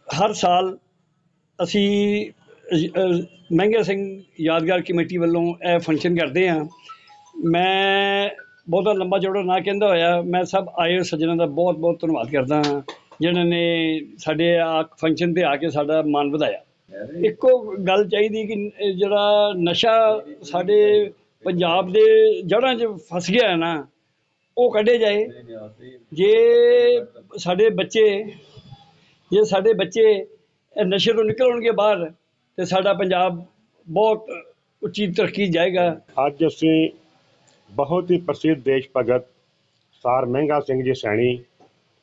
H: ਹਰ ਸਾਲ ਅਸੀਂ ਮਹਿੰਗਾ ਸਿੰਘ ਯਾਦਗਾਰ ਕਮੇਟੀ ਵੱਲੋਂ ਇਹ ਫੰਕਸ਼ਨ ਕਰਦੇ ਹਾਂ। ਮੈਂ ਬਹੁਤਾ ਲੰਬਾ ਚੌੜਾ ਨਾ ਕਹਿੰਦਾ ਹੋਇਆ, ਮੈਂ ਸਭ ਆਏ ਹੋਏ ਸੱਜਣਾਂ ਦਾ ਬਹੁਤ ਬਹੁਤ ਧੰਨਵਾਦ ਕਰਦਾ ਹਾਂ, ਜਿਨ੍ਹਾਂ ਨੇ ਸਾਡੇ ਆ ਫੰਕਸ਼ਨ ਤੇ ਆ ਕੇ ਸਾਡਾ ਮਾਣ ਵਧਾਇਆ। ਇੱਕੋ ਗੱਲ ਚਾਹੀਦੀ ਕਿ ਜਿਹੜਾ ਨਸ਼ਾ ਸਾਡੇ ਪੰਜਾਬ ਦੇ ਜੜ੍ਹਾਂ 'ਚ ਫਸ ਗਿਆ ਹੈ ਨਾ, ਉਹ ਕੱਢੇ ਜਾਏ। ਜੇ ਸਾਡੇ ਬੱਚੇ, ਜੇ ਸਾਡੇ ਬੱਚੇ ਨਸ਼ੇ ਤੋਂ ਨਿਕਲਣਗੇ ਬਾਹਰ ਤੇ ਸਾਡਾ ਪੰਜਾਬ ਬਹੁਤ ਉੱਚੀ ਤਰੱਕੀ ਜਾਏਗਾ।
I: ਅੱਜ ਅਸੀਂ ਬਹੁਤ ਹੀ ਪ੍ਰਸਿੱਧ ਦੇਸ਼ ਭਗਤ ਸਾਰ ਮਹਿੰਗਾ ਸਿੰਘ ਜੀ ਸੈਣੀ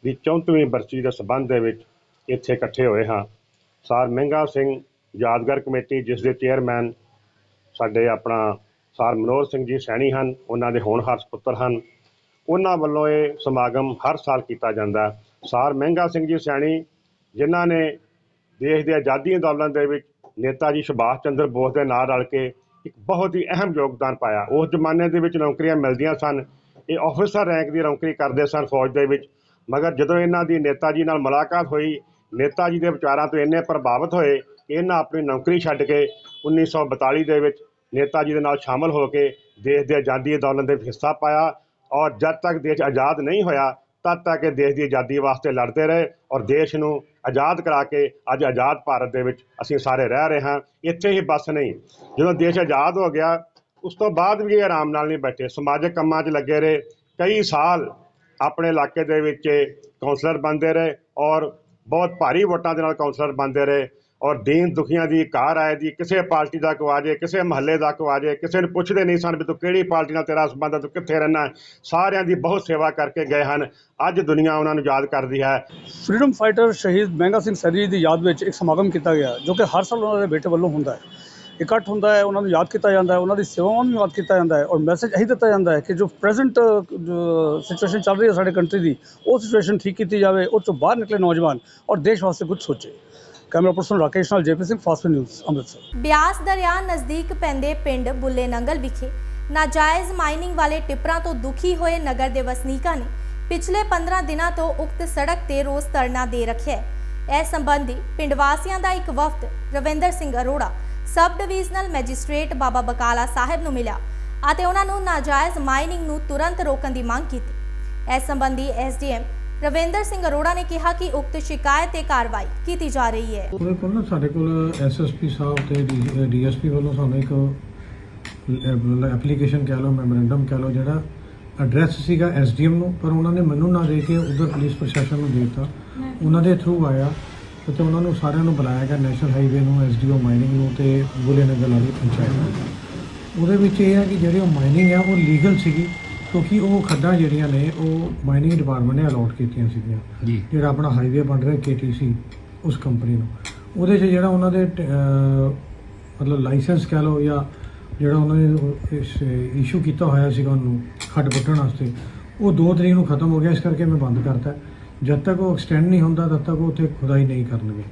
I: ਦੀ 34ਵੀਂ ਬਰਸੀ ਦੇ ਸਬੰਧ ਦੇ ਵਿੱਚ ਇੱਥੇ ਇਕੱਠੇ ਹੋਏ ਹਾਂ। ਸਾਰ ਮਹਿੰਗਾ ਸਿੰਘ ਯਾਦਗਾਰ ਕਮੇਟੀ, ਜਿਸ ਦੇ ਚੇਅਰਮੈਨ ਸਾਡੇ ਆਪਣਾ ਸਾਰ ਮਨੋਹਰ ਸਿੰਘ ਜੀ ਸੈਣੀ ਹਨ, ਉਹਨਾਂ ਦੇ ਹੋਣਹਾਰ ਸੁਪੁੱਤਰ ਹਨ। ਉਹਨਾਂ ਵੱਲੋਂ ਇਹ ਸਮਾਗਮ ਹਰ ਸਾਲ ਕੀਤਾ ਜਾਂਦਾ ਸਾਰ ਮਹਿੰਗਾ ਸਿੰਘ ਜੀ ਸੈਣੀ, ਜਿਨ੍ਹਾਂ ਨੇ ਦੇਸ਼ ਦੇ ਆਜ਼ਾਦੀ ਅੰਦੋਲਨ ਦੇ ਵਿੱਚ ਨੇਤਾ ਜੀ ਸੁਭਾਸ਼ ਚੰਦਰ ਬੋਸ ਦੇ ਨਾਲ ਰਲ ਕੇ ਇੱਕ ਬਹੁਤ ਹੀ ਅਹਿਮ ਯੋਗਦਾਨ ਪਾਇਆ। ਉਸ ਜ਼ਮਾਨੇ ਦੇ ਵਿੱਚ ਨੌਕਰੀਆਂ ਮਿਲਦੀਆਂ ਸਨ। ਇਹ ਆਫੀਸਰ ਰੈਂਕ ਦੀ ਨੌਕਰੀ ਕਰਦੇ ਸਨ ਫੌਜ ਦੇ ਵਿੱਚ। ਮਗਰ ਜਦੋਂ ਇਹਨਾਂ ਦੀ ਨੇਤਾ ਜੀ ਨਾਲ ਮੁਲਾਕਾਤ ਹੋਈ, ਨੇਤਾ ਜੀ ਦੇ ਵਿਚਾਰਾਂ ਤੋਂ ਇੰਨੇ ਪ੍ਰਭਾਵਿਤ ਹੋਏ ਕਿ ਇਹਨਾਂ ਆਪਣੀ ਨੌਕਰੀ ਛੱਡ ਕੇ 1942 ਦੇ ਵਿੱਚ ਨੇਤਾ ਜੀ ਦੇ ਨਾਲ ਸ਼ਾਮਲ ਹੋ ਕੇ ਦੇਸ਼ ਦੇ ਆਜ਼ਾਦੀ ਅੰਦੋਲਨ ਦੇ ਵਿੱਚ ਹਿੱਸਾ ਪਾਇਆ ਔਰ ਜਦ ਤੱਕ ਦੇਸ਼ ਆਜ਼ਾਦ ਨਹੀਂ ਹੋਇਆ, ਤਦ ਤੱਕ ਇਹ ਦੇਸ਼ ਦੀ ਆਜ਼ਾਦੀ ਵਾਸਤੇ ਲੜਦੇ ਰਹੇ ਔਰ ਦੇਸ਼ ਨੂੰ ਆਜ਼ਾਦ ਕਰਾ ਕੇ ਅੱਜ ਆਜ਼ਾਦ ਭਾਰਤ ਦੇ ਵਿੱਚ ਅਸੀਂ ਸਾਰੇ ਰਹਿ ਰਹੇ ਹਾਂ, ਇੱਥੇ ਹੀ ਬਸ ਨਹੀਂ। ਜਦੋਂ ਦੇਸ਼ ਆਜ਼ਾਦ ਹੋ ਗਿਆ, ਉਸ ਤੋਂ ਬਾਅਦ ਵੀ ਇਹ ਆਰਾਮ ਨਾਲ ਨਹੀਂ ਬੈਠੇ। ਸਮਾਜਿਕ ਕੰਮਾਂ 'ਚ ਲੱਗੇ ਰਹੇ। ਕਈ ਸਾਲ ਆਪਣੇ ਇਲਾਕੇ ਦੇ ਵਿੱਚ ਕਾਉਂਸਲਰ ਬਣਦੇ ਰਹੇ ਔਰ ਬਹੁਤ ਭਾਰੀ ਵੋਟਾਂ ਦੇ ਨਾਲ ਕਾਉਂਸਲਰ ਬਣਦੇ ਰਹੇ। ਔਰ ਦੀਨ ਦੁਖੀਆਂ ਦੀ ਕਾਰ ਆਏ ਦੀ, ਕਿਸੇ ਪਾਰਟੀ ਦਾ ਕੋ ਆ ਜਾਏ, ਕਿਸੇ ਮਹੱਲੇ ਦਾ ਕੋ ਆ ਜਾਏ, ਕਿਸੇ ਨੂੰ ਪੁੱਛਦੇ ਨਹੀਂ ਸਨ ਵੀ ਤੂੰ ਕਿਹੜੀ ਪਾਰਟੀ ਨਾਲ ਤੇਰਾ ਸੰਬੰਧ ਹੈ, ਤੂੰ ਕਿੱਥੇ ਰਹਿਣਾ ਸਾਰਿਆਂ ਦੀ ਬਹੁਤ ਸੇਵਾ ਕਰਕੇ ਗਏ ਹਨ। ਅੱਜ ਦੁਨੀਆ ਉਹਨਾਂ ਨੂੰ ਯਾਦ ਕਰਦੀ ਹੈ।
O: ਫਰੀडम ਫਾਈਟਰ ਸ਼ਹੀਦ ਮਹਿੰਗਾ ਸਿੰਘ ਸੈਣੀ ਦੀ ਯਾਦ ਵਿੱਚ ਇੱਕ ਸਮਾਗਮ ਕੀਤਾ ਗਿਆ, ਜੋ ਕਿ ਹਰ ਸਾਲ ਉਹਨਾਂ ਦੇ ਬੇਟੇ ਵੱਲੋਂ ਹੁੰਦਾ ਹੈ। ਇਕੱਠ ਹੁੰਦਾ ਹੈ, ਉਹਨਾਂ ਨੂੰ ਯਾਦ ਕੀਤਾ ਜਾਂਦਾ ਹੈ, ਉਹਨਾਂ ਦੀ ਸੇਵਾਵਾਂ ਨੂੰ ਯਾਦ ਕੀਤਾ ਜਾਂਦਾ ਹੈ ਔਰ ਮੈਸੇਜ ਇਹੀ ਦਿੱਤਾ ਜਾਂਦਾ ਹੈ ਕਿ ਜੋ ਪ੍ਰੈਜ਼ੈਂਟ ਜੋ ਸਿਚੁਏਸ਼ਨ ਚੱਲ ਰਹੀ ਹੈ ਸਾਡੇ ਕੰਟਰੀ ਦੀ, ਉਹ ਸਿਚੁਏਸ਼ਨ ਠੀਕ ਕੀਤੀ ਜਾਵੇ, ਉਹ ਤੋਂ ਬਾਹਰ ਨਿਕਲੇ ਨੌਜਵਾਨ ਔਰ ਦੇਸ਼ ਵਾਸਤੇ ਕੁਝ ਸੋਚੇ। ਕੈਮਰਾ ਪਰਸਨ ਰਾਕੇਸ਼ ਨਾਲ JP Singh, fast news, Amritsar.
A: Beas ਦਰਿਆ ਨਜ਼ਦੀਕ ਪੈਂਦੇ ਪਿੰਡ ਬੁੱਲੇ ਨੰਗਲ ਵਿਖੇ ਨਾਜਾਇਜ਼ ਮਾਈਨਿੰਗ ਵਾਲੇ ਟਿੱਪਰਾਂ ਤੋਂ ਦੁਖੀ ਹੋਏ ਨਗਰ ਦੇ ਵਸਨੀਕਾਂ ਨੇ ਪਿਛਲੇ 15 ਦਿਨਾਂ ਤੋਂ ਉਕਤ ਸੜਕ ਤੇ ਰੋਜ਼ ਧਰਨਾ ਦੇ ਰੱਖਿਆ ਹੈ। ਇਸ ਸੰਬੰਧੀ ਪਿੰਡ ਵਾਸੀਆਂ ਦਾ ਇੱਕ ਵਫਦ, Ravinder Singh Arora, sub divisional magistrate Baba Bakala Sahib ਨੂੰ ਮਿਲਿਆ ਅਤੇ ਉਹਨਾਂ ਨੂੰ ਨਾਜਾਇਜ਼ ਮਾਈਨਿੰਗ ਨੂੰ ਤੁਰੰਤ ਰੋਕਣ ਦੀ ਮੰਗ ਕੀਤੀ। ਇਸ ਸੰਬੰਧੀ ਐਸਡੀਐਮ ਰਵਿੰਦਰ ਸਿੰਘ ਅਰੋੜਾ ਨੇ ਕਿਹਾ ਕਿ ਉਕਤ ਸ਼ਿਕਾਇਤ ਤੇ ਕਾਰਵਾਈ ਕੀਤੀ ਜਾ ਰਹੀ ਹੈ।
P: ਉਹਦੇ ਕੋਲ ਨਾ ਸਾਡੇ ਕੋਲ ਐਸਐਸਪੀ ਸਾਹਿਬ ਤੇ ਡੀਐਸਪੀ ਵੱਲੋਂ ਸਾਨੂੰ ਇੱਕ ਐਪਲੀਕੇਸ਼ਨ ਕਹਿ ਲਓ ਮੈਮੋਰੈਂਡਮ ਕਹਿ ਲਓ, ਜਿਹੜਾ ਐਡਰੈਸ ਸੀਗਾ ਐਸਡੀਐਮ ਨੂੰ, ਪਰ ਉਹਨਾਂ ਨੇ ਮੈਨੂੰ ਨਾ ਦੇ ਕੇ ਉਧਰ ਪੁਲਿਸ ਪ੍ਰਸ਼ਾਸਨ ਨੂੰ ਦੇ ਦਿੱਤਾ। ਉਹਨਾਂ ਦੇ ਥਰੂ ਆਇਆ ਤੇ ਉਹਨਾਂ ਨੂੰ ਸਾਰਿਆਂ ਨੂੰ ਬੁਲਾਇਆ ਗਿਆ ਨੈਸ਼ਨਲ ਹਾਈਵੇ ਨੂੰ ਐਸਡੀਓ ਮਾਈਨਿੰਗ ਨੂੰ ਤੇ ਬੁਲੇ ਨਗਰ ਵਾਲੀ ਪੰਚਾਇਤ ਨੂੰ। ਉਹਦੇ ਵਿੱਚ ਇਹ ਹੈ ਕਿ ਜਿਹੜੀ ਉਹ ਮਾਈਨਿੰਗ ਹੈ ਉਹ ਲੀਗਲ ਸੀਗੀ। ਕਿਉਂਕਿ ਉਹ ਖੱਡਾਂ ਜਿਹੜੀਆਂ ਨੇ ਉਹ ਮਾਈਨਿੰਗ ਡਿਪਾਰਟਮੈਂਟ ਨੇ ਅਲਾਟ ਕੀਤੀਆਂ ਸੀਗੀਆਂ।
H: ਜੀ।
P: ਜਿਹੜਾ ਆਪਣਾ ਹਾਈਵੇ ਬਣ ਰਿਹਾ ਕੇਟੀਸੀ ਉਸ ਕੰਪਨੀ ਨੂੰ। ਉਹਦੇ 'ਚ ਜਿਹੜਾ ਉਹਨਾਂ ਦੇ ਮਤਲਬ ਲਾਇਸੈਂਸ ਕਹਿ ਲਓ ਜਾਂ ਜਿਹੜਾ ਉਹਨਾਂ ਨੇ ਇਸ਼ੂ ਕੀਤਾ ਹੋਇਆ ਸੀਗਾ ਉਹਨੂੰ ਖੱਡ ਪੁੱਟਣ ਵਾਸਤੇ ਉਹ 2 ਤਰੀਕ ਨੂੰ ਖਤਮ ਹੋ ਗਿਆ। ਇਸ ਕਰਕੇ ਮੈਂ ਬੰਦ ਕਰਤਾ। ਜਦ ਤੱਕ ਉਹ ਐਕਸਟੈਂਡ ਨਹੀਂ ਹੁੰਦਾ ਤਦ ਤੱਕ ਉਹ ਉੱਥੇ ਖੁਦਾਈ ਨਹੀਂ ਕਰਨਗੇ।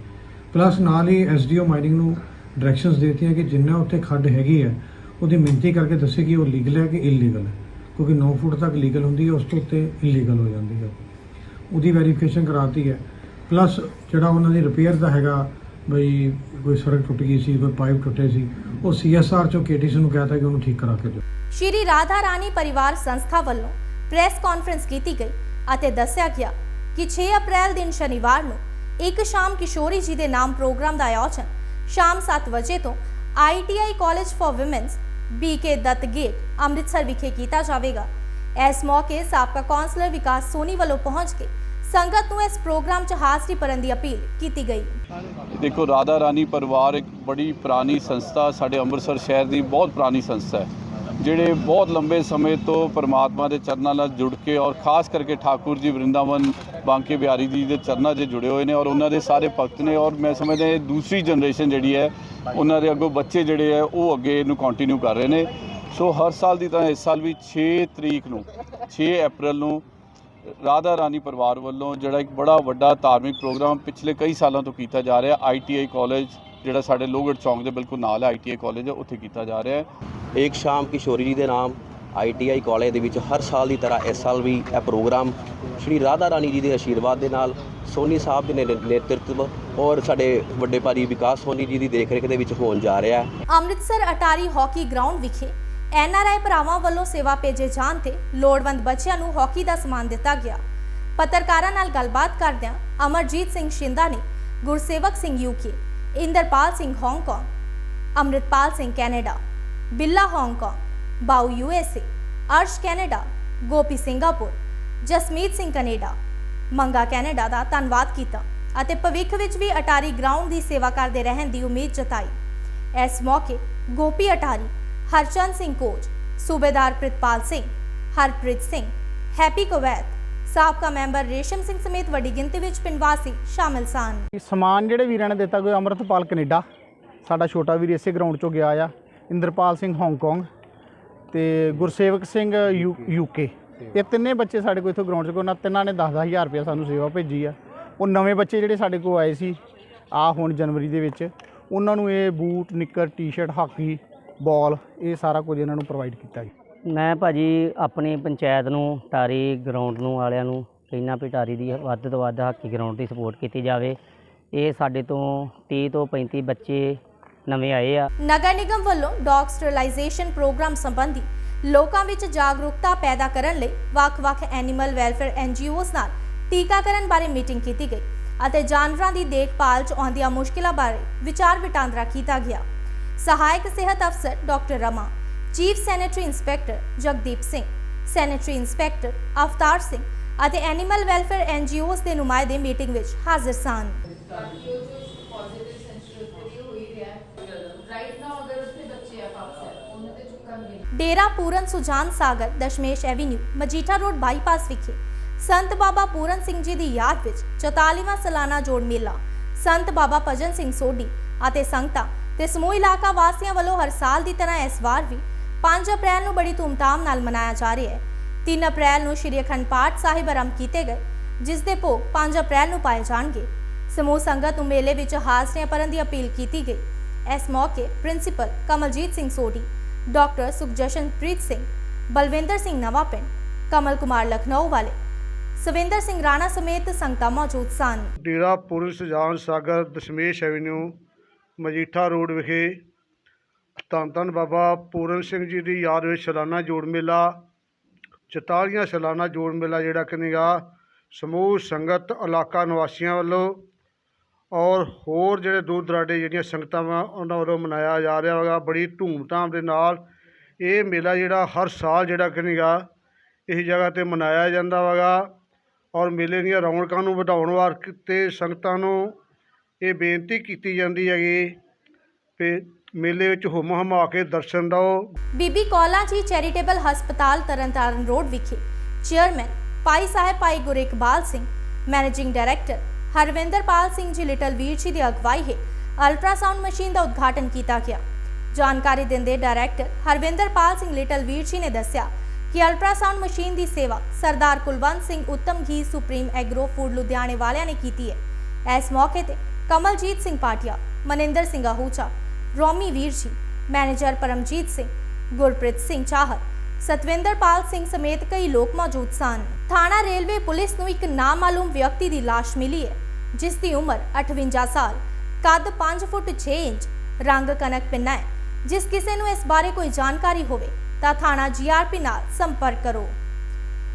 P: ਪਲੱਸ ਨਾਲ ਹੀ ਐਸਡੀਓ ਮਾਈਨਿੰਗ ਨੂੰ ਡਾਇਰੈਕਸ਼ਨਸ ਦਿੱਤੀਆਂ ਕਿ ਜਿੰਨਾ ਉੱਥੇ ਖੱਡ ਹੈਗੀ ਹੈ ਉਹਦੀ ਮਿਣਤੀ ਕਰਕੇ ਦੱਸੇ ਕਿ ਉਹ ਲੀਗਲ ਹੈ ਕਿ ਇਲੀਗਲ ਹੈ। ਕਿਉਂਕਿ 9 ਫੁੱਟ ਤੱਕ ਲੀਗਲ ਹੁੰਦੀ ਹੈ, ਉਸ ਤੋਂ ਉੱਤੇ ਇਲੀਗਲ ਹੋ ਜਾਂਦੀ ਹੈ। ਉਹਦੀ ਵੈਰੀਫਿਕੇਸ਼ਨ ਕਰਾਤੀ ਹੈ। ਪਲੱਸ ਜਿਹੜਾ ਉਹਨਾਂ ਦੀ ਰਿਪੇਅਰ ਦਾ ਹੈਗਾ, ਬਈ ਕੋਈ ਸੜਕ ਟੁੱਟ ਗਈ ਸੀ, ਕੋਈ ਪਾਈਪ ਟੁੱਟੇ ਸੀ, ਉਹ ਸੀਐਸਆਰ ਚੋਂ ਕੇਟੀਸੀ ਨੂੰ ਕਹਤਾ ਕਿ ਉਹਨੂੰ ਠੀਕ ਕਰਾ ਕੇ ਦਿਓ।
A: ਸ਼੍ਰੀ ਰਾਧਾ ਰਾਣੀ ਪਰਿਵਾਰ ਸੰਸਥਾ ਵੱਲੋਂ ਪ੍ਰੈਸ ਕਾਨਫਰੰਸ ਕੀਤੀ ਗਈ ਅਤੇ ਦੱਸਿਆ ਗਿਆ ਕਿ 6 ਅਪ੍ਰੈਲ ਦਿਨ ਸ਼ਨੀਵਾਰ ਨੂੰ ਇੱਕ ਸ਼ਾਮ ਕਿਸ਼ੋਰੀ ਜੀ ਦੇ ਨਾਮ ਪ੍ਰੋਗਰਾਮ ਦਾ ਆਯੋਜਨ ਸ਼ਾਮ 7 ਵਜੇ ਤੋਂ ITI college for women's BK Dutt gate Amritsar ਵਿਖੇ ਕੀਤਾ ਜਾਵੇਗਾ। ਇਸ ਮੌਕੇ ਸਾਬਕਾ ਕੌਂਸਲਰ ਵਿਕਾਸ ਸੋਨੀ ਵੱਲੋਂ ਪਹੁੰਚ ਕੇ ਸੰਗਤ ਨੂੰ ਇਸ ਪ੍ਰੋਗਰਾਮ 'ਚ ਹਾਜ਼ਰੀ ਭਰਨ ਦੀ ਅਪੀਲ ਕੀਤੀ ਗਈ।
Q: ਦੇਖੋ, ਰਾਧਾ ਰਾਣੀ ਪਰਿਵਾਰ ਇੱਕ ਬੜੀ ਪੁਰਾਣੀ ਸੰਸਥਾ ਸਾਡੇ ਅੰਮ੍ਰਿਤਸਰ ਸ਼ਹਿਰ ਦੀ ਬਹੁਤ ਪੁਰਾਣੀ ਸੰਸਥਾ ਹੈ। ਜਿਹੜੇ ਬਹੁਤ ਲੰਬੇ ਸਮੇਂ ਤੋਂ ਪਰਮਾਤਮਾ ਦੇ ਚਰਨਾਂ ਨਾਲ ਜੁੜ ਕੇ ਔਰ ਖਾਸ ਕਰਕੇ ਠਾਕੁਰ ਜੀ ਵਰਿੰਦਾਵਨ ਬਾਂਕੇ ਬਿਹਾਰੀ ਜੀ ਦੇ ਚਰਨਾਂ 'ਚ ਜੁੜੇ ਹੋਏ ਨੇ ਔਰ ਉਹਨਾਂ ਦੇ ਸਾਰੇ ਭਗਤ ਨੇ ਔਰ ਮੈਂ ਸਮਝਦਾ ਇਹ ਦੂਸਰੀ ਜਨਰੇਸ਼ਨ ਜਿਹੜੀ ਹੈ, ਉਹਨਾਂ ਦੇ ਅੱਗੋਂ ਬੱਚੇ ਜਿਹੜੇ ਹੈ, ਉਹ ਅੱਗੇ ਇਹਨੂੰ ਕੰਟੀਨਿਊ ਕਰ ਰਹੇ ਨੇ। ਸੋ ਹਰ ਸਾਲ ਦੀ ਤਰ੍ਹਾਂ ਇਸ ਸਾਲ ਵੀ 6 ਤਰੀਕ ਨੂੰ 6 ਅਪ੍ਰੈਲ ਨੂੰ ਰਾਧਾ ਰਾਣੀ ਪਰਿਵਾਰ ਵੱਲੋਂ ਜਿਹੜਾ ਇੱਕ ਬੜਾ ਵੱਡਾ ਧਾਰਮਿਕ ਪ੍ਰੋਗਰਾਮ ਪਿਛਲੇ ਕਈ ਸਾਲਾਂ ਤੋਂ ਕੀਤਾ ਜਾ ਰਿਹਾ ਆਈਟੀਆਈ ਕਾਲਜ ਜਿਹੜਾ ਸਾਡੇ ਲੋਹਗੜ੍ਹ ਚੌਂਕ ਦੇ ਬਿਲਕੁਲ ਨਾਲ ਹੈ ਆਈਟੀਆਈ ਕਾਲਜ ਹੈ ਉੱਥੇ ਕੀਤਾ ਜਾ ਰਿਹਾ ਹੈ।
R: ਏਕ ਸ਼ਾਮ ਕਿਸ਼ੋਰੀ ਜੀ ਦੇ ਨਾਮ ਆਈਟੀਆਈ ਕਾਲਜ ਦੇ ਵਿੱਚ ਹਰ ਸਾਲ ਦੀ ਤਰ੍ਹਾਂ ਇਸ ਸਾਲ ਵੀ ਇਹ ਪ੍ਰੋਗਰਾਮ ਸ਼੍ਰੀ ਰਾਧਾ ਰਾਣੀ ਜੀ ਦੇ ਆਸ਼ੀਰਵਾਦ ਦੇ ਨਾਲ ਸੋਨੀ ਸਾਹਿਬ ਦੇ ਨੇ- ਨੇਤਰਤਵ ਔਰ ਸਾਡੇ ਵੱਡੇ ਭਾਰੀ ਵਿਕਾਸ ਸੋਨੀ ਜੀ ਦੀ ਦੇਖਰੇਖ ਦੇ ਵਿੱਚ ਹੋਣ ਜਾ ਰਿਹਾ ਹੈ।
A: ਅੰਮ੍ਰਿਤਸਰ ਅਟਾਰੀ ਹਾਕੀ ਗਰਾਊਂਡ ਵਿਖੇ ਐਨਆਰਆਈ ਭਰਾਵਾਂ ਵੱਲੋਂ ਸੇਵਾ ਭੇਜੇ ਜਾਣ ਤੇ ਲੋੜਵੰਦ ਬੱਚਿਆਂ ਨੂੰ ਹਾਕੀ ਦਾ ਸਮਾਨ ਦਿੱਤਾ ਗਿਆ। ਪੱਤਰਕਾਰਾਂ ਨਾਲ ਗੱਲਬਾਤ ਕਰਦਿਆਂ ਅਮਰਜੀਤ ਸਿੰਘ ਸ਼ਿੰਦਾ ਨੇ Gursewak Singh UK Inderpal Singh Hong Kong, Amritpal Singh Canada, Billa Hong Kong Bau USA Arsh Canada, Gopi Singapore, Jasmeet Singh Canada, Manga Canada ਦਾ ਧੰਨਵਾਦ ਕੀਤਾ ਅਤੇ ਭਵਿੱਖ ਵਿੱਚ ਵੀ ਅਟਾਰੀ ਗਰਾਊਂਡ ਦੀ ਸੇਵਾ ਕਰਦੇ ਰਹਿਣ ਦੀ ਉਮੀਦ ਜਤਾਈ। ਇਸ ਮੌਕੇ Gopi Attari, Harchand Singh coach, subedar Pritpal Singh, Harpreet Singh, happy Kuwait ਸਾਬਕਾ ਮੈਂਬਰ ਰੇਸ਼ਮ ਸਿੰਘ ਸਮੇਤ ਵੱਡੀ ਗਿਣਤੀ ਵਿੱਚ ਪਿੰਡ ਵਾਸੀ ਸ਼ਾਮਿਲ ਸਨ।
S: ਸਮਾਨ ਜਿਹੜੇ ਵੀਰਾਂ ਨੇ ਦਿੱਤਾ ਕੋਈ ਅਮਰਤਪਾਲ ਕੈਨੇਡਾ। ਸਾਡਾ ਛੋਟਾ ਵੀਰ ਇਸੇ ਗਰਾਊਂਡ ਚੋਂ ਗਿਆ ਆ, ਇੰਦਰਪਾਲ ਸਿੰਘ ਹਾਂਗਕਾਂਗ ਤੇ ਗੁਰਸੇਵਕ ਸਿੰਘ ਯੂ ਯੂਕੇ ਇਹ ਤਿੰਨੇ ਬੱਚੇ ਸਾਡੇ ਕੋਲ ਇੱਥੋਂ ਗਰਾਊਂਡ 'ਚ ਕੋਲ ਉਹਨਾਂ ਤਿੰਨਾਂ ਨੇ 10-10000 ਰੁਪਏ ਸਾਨੂੰ ਸੇਵਾ ਭੇਜੀ ਆ। ਉਹ ਨਵੇਂ ਬੱਚੇ ਜਿਹੜੇ ਸਾਡੇ ਕੋਲ ਆਏ ਸੀ, ਆ ਹੁਣ ਜਨਵਰੀ ਦੇ ਵਿੱਚ, ਉਹਨਾਂ ਨੂੰ ਇਹ ਬੂਟ, ਨਿੱਕਰ ਟੀ-ਸ਼ਰਟ ਹਾਕੀ ਬਾਲ ਇਹ ਸਾਰਾ ਕੁਝ ਇਹਨਾਂ ਨੂੰ ਪ੍ਰੋਵਾਈਡ ਕੀਤਾ ਜੀ।
T: ਮੈਂ ਭਾਜੀ ਆਪਣੀ ਪੰਚਾਇਤ ਨੂੰ, ਟਾਰੀ ਗਰਾਊਂਡ ਨੂੰ, ਵਾਲਿਆਂ ਨੂੰ ਕਹਿਣਾ ਵੀ ਟਾਰੀ ਦੀ ਵੱਧ ਤੋਂ ਵੱਧ ਹਾਕੀ ਗਰਾਊਂਡ ਦੀ ਸਪੋਰਟ ਕੀਤੀ ਜਾਵੇ। ਇਹ ਸਾਡੇ ਤੋਂ 30 ਤੋਂ 35 ਬੱਚੇ ਨਵੇਂ ਆਏ ਆ।
A: ਨਗਰ ਨਿਗਮ ਵੱਲੋਂ ਡੌਗ ਸਟਰਲਾਈਜੇਸ਼ਨ ਪ੍ਰੋਗਰਾਮ ਸੰਬੰਧੀ ਲੋਕਾਂ ਵਿੱਚ ਜਾਗਰੂਕਤਾ ਪੈਦਾ ਕਰਨ ਲਈ ਵੱਖ-ਵੱਖ ਐਨੀਮਲ ਵੈਲਫੇਅਰ ਐਨਜੀਓਜ਼ ਨਾਲ ਟੀਕਾਕਰਨ ਬਾਰੇ ਮੀਟਿੰਗ ਕੀਤੀ ਗਈ ਅਤੇ ਜਾਨਵਰਾਂ ਦੀ ਦੇਖਭਾਲ 'ਚ ਆਉਂਦੀਆਂ ਮੁਸ਼ਕਿਲਾਂ ਬਾਰੇ ਵਿਚਾਰ ਵਟਾਂਦਰਾ ਕੀਤਾ ਗਿਆ। ਸਹਾਇਕ ਸਿਹਤ ਅਫਸਰ doctor Rama chief sanitary inspector Jagdeep Singh, sanitary inspector Avtar Singh ਅਤੇ ਐਨੀਮਲ ਵੈਲਫੇਅਰ ਐਨਜੀਓਜ਼ ਦੇ ਨੁਮਾਇੰਦੇ ਮੀਟਿੰਗ ਵਿੱਚ ਹਾਜ਼ਰ ਸਨ। Dera Puran Sujan Sagar, Dashmesh avenue, Majitha road bypass ਵਿਖੇ ਸੰਤ ਬਾਬਾ ਪੂਰਨ ਸਿੰਘ ਜੀ ਦੀ ਯਾਦ ਵਿੱਚ 44ਵਾਂ ਸਾਲਾਨਾ ਜੋੜ ਮੇਲਾ, ਸੰਤ ਬਾਬਾ ਭਜਨ ਸਿੰਘ ਸੋਢੀ ਅਤੇ ਸੰਗਤਾਂ ਤੇ ਸਮੂਹ ਇਲਾਕਾ ਵਾਸੀਆਂ ਵੱਲੋਂ ਹਰ ਸਾਲ ਦੀ ਤਰ੍ਹਾਂ ਇਸ ਵਾਰ ਵੀ 5 ਅਪ੍ਰੈਲ ਨੂੰ ਬੜੀ ਧੂਮਧਾਮ ਨਾਲ ਮਨਾਇਆ ਜਾ ਰਿਹਾ ਹੈ। 3 ਅਪ੍ਰੈਲ ਨੂੰ ਸ਼੍ਰੀ ਅਖੰਡ ਪਾਠ ਸਾਹਿਬ ਆਰੰਭ ਕੀਤੇ ਗਏ, ਜਿਸ ਦੇ ਭੋਗ 5 ਅਪ੍ਰੈਲ ਨੂੰ ਪਾਏ ਜਾਣਗੇ। ਸਮੂਹ ਸੰਗਤ ਨੂੰ ਮੇਲੇ ਵਿੱਚ ਹਾਜ਼ਰੀਆਂ ਭਰਨ ਦੀ ਅਪੀਲ ਕੀਤੀ ਗਈ। ਇਸ ਮੌਕੇ ਪ੍ਰਿੰਸੀਪਲ ਕਮਲਜੀਤ ਸਿੰਘ ਸੋਢੀ, ਡਾਕਟਰ ਸੁਖਜਸ਼ਨਪ੍ਰੀਤ ਸਿੰਘ, ਬਲਵਿੰਦਰ ਸਿੰਘ ਨਵਾਂ ਪਿੰਡ, ਕਮਲ ਕੁਮਾਰ ਲਖਨਊ ਵਾਲੇ, ਸਵਿੰਦਰ ਸਿੰਘ ਰਾਣਾ ਸਮੇਤ ਸੰਗਤਾਂ ਮੌਜੂਦ ਸਨ।
U: Dera police Sujan Sagar Dashmesh avenue, Majitha road ਵਿਖੇ ਧੰਨ ਧੰਨ ਬਾਬਾ ਪੂਰਨ ਸਿੰਘ ਜੀ ਦੀ ਯਾਦ ਵਿੱਚ ਸਾਲਾਨਾ ਜੋੜ ਮੇਲਾ 44ਵਾਂ ਸਾਲਾਨਾ ਜੋੜ ਮੇਲਾ ਜਿਹੜਾ ਕਨੀਗਾ ਸਮੂਹ, ਸੰਗਤ, ਇਲਾਕਾ ਨਿਵਾਸੀਆਂ ਵੱਲੋਂ ਔਰ ਹੋਰ ਜਿਹੜੇ ਦੂਰ ਦਰਾਡੇ ਜਿਹੜੀਆਂ ਸੰਗਤਾਂ ਵਾ, ਉਹਨਾਂ ਵੱਲੋਂ ਮਨਾਇਆ ਜਾ ਰਿਹਾ ਹੈਗਾ। ਬੜੀ ਧੂਮਧਾਮ ਦੇ ਨਾਲ ਇਹ ਮੇਲਾ ਜਿਹੜਾ ਹਰ ਸਾਲ ਜਿਹੜਾ ਕਨੀਗਾ ਇਸ ਜਗ੍ਹਾ ਤੇ ਮਨਾਇਆ ਜਾਂਦਾ ਹੈਗਾ ਔਰ ਮੇਲੇ ਦੀਆਂ ਰੌਣਕਾਂ ਨੂੰ ਵਧਾਉਣ ਵਾਸਤੇ ਸੰਗਤਾਂ ਨੂੰ ਇਹ ਬੇਨਤੀ ਕੀਤੀ ਜਾਂਦੀ ਹੈਗੀ ਕਿ ਮੇਲੇ ਵਿੱਚ ਹੁਮ ਹਮਾ ਕੇ ਦਰਸ਼ਨ ਦਿਓ
A: ਬੀਬੀ ਕੌਲਾ ਜੀ ਚੈਰੀਟੇਬਲ ਹਸਪਤਾਲ ਤਰਨਤਾਰਨ ਰੋਡ ਵਿਖੇ ਚੇਅਰਮੈਨ ਪਾਈ ਸਾਹਿਬ ਪਾਈ Gurekbal Singh, managing director Harvinderpal Singh ji little Veer ਜੀ ਦੀ ਅਗਵਾਈ ਹੇਠ ਅਲਟਰਾਸਾਊਂਡ ਮਸ਼ੀਨ ਦਾ ਉਦਘਾਟਨ ਕੀਤਾ ਗਿਆ। ਜਾਣਕਾਰੀ ਦਿੰਦੇ ਡਾਇਰੈਕਟਰ ਹਰਵਿੰਦਰਪਾਲ ਸਿੰਘ ਲਿਟਲ ਵੀਰ ਜੀ ਨੇ ਦੱਸਿਆ ਕਿ ਅਲਟਰਾਸਾਊਂਡ ਮਸ਼ੀਨ ਦੀ ਸੇਵਾ ਸਰਦਾਰ ਕੁਲਵੰਤ ਸਿੰਘ ਉੱਤਮ ਘੀ ਸੁਪਰੀਮ ਐਗਰੋ ਫੂਡ ਲੁਧਿਆਣੇ ਵਾਲਿਆਂ ਨੇ ਕੀਤੀ ਹੈ। ਇਸ ਮੌਕੇ ਤੇ ਕਮਲਜੀਤ ਸਿੰਘ ਪਾਟਿਆ, ਮਨਿੰਦਰ ਸਿੰਘ ਆਹੂਚਾ ਰੋਮੀ ਵੀਰ ਜੀ ਮੈਨੇਜਰ ਪਰਮਜੀਤ ਸਿੰਘ ਗੁਰਪ੍ਰੀਤ ਸਿੰਘ ਚਾਹਤ ਸਤਵਿੰਦਰਪਾਲ ਸਿੰਘ ਸਮੇਤ ਕਈ ਲੋਕ ਮੌਜੂਦ ਸਨ ਥਾਣਾ ਰੇਲਵੇ ਪੁਲਿਸ ਨੂੰ ਇੱਕ ਨਾਮਾਲੂਮ ਵਿਅਕਤੀ ਦੀ ਲਾਸ਼ ਮਿਲੀ ਹੈ ਜਿਸ ਦੀ ਉਮਰ 58 ਸਾਲ ਕੱਦ 5 ਫੁੱਟ 6 ਇੰਚ ਰੰਗ ਕਨਕ ਪਿੰਨਾ ਹੈ ਜਿਸ ਕਿਸੇ ਨੂੰ ਇਸ ਬਾਰੇ ਕੋਈ ਜਾਣਕਾਰੀ ਹੋਵੇ ਤਾਂ ਥਾਣਾ ਜੀਆਰਪੀ ਨਾਲ ਸੰਪਰਕ ਕਰੋ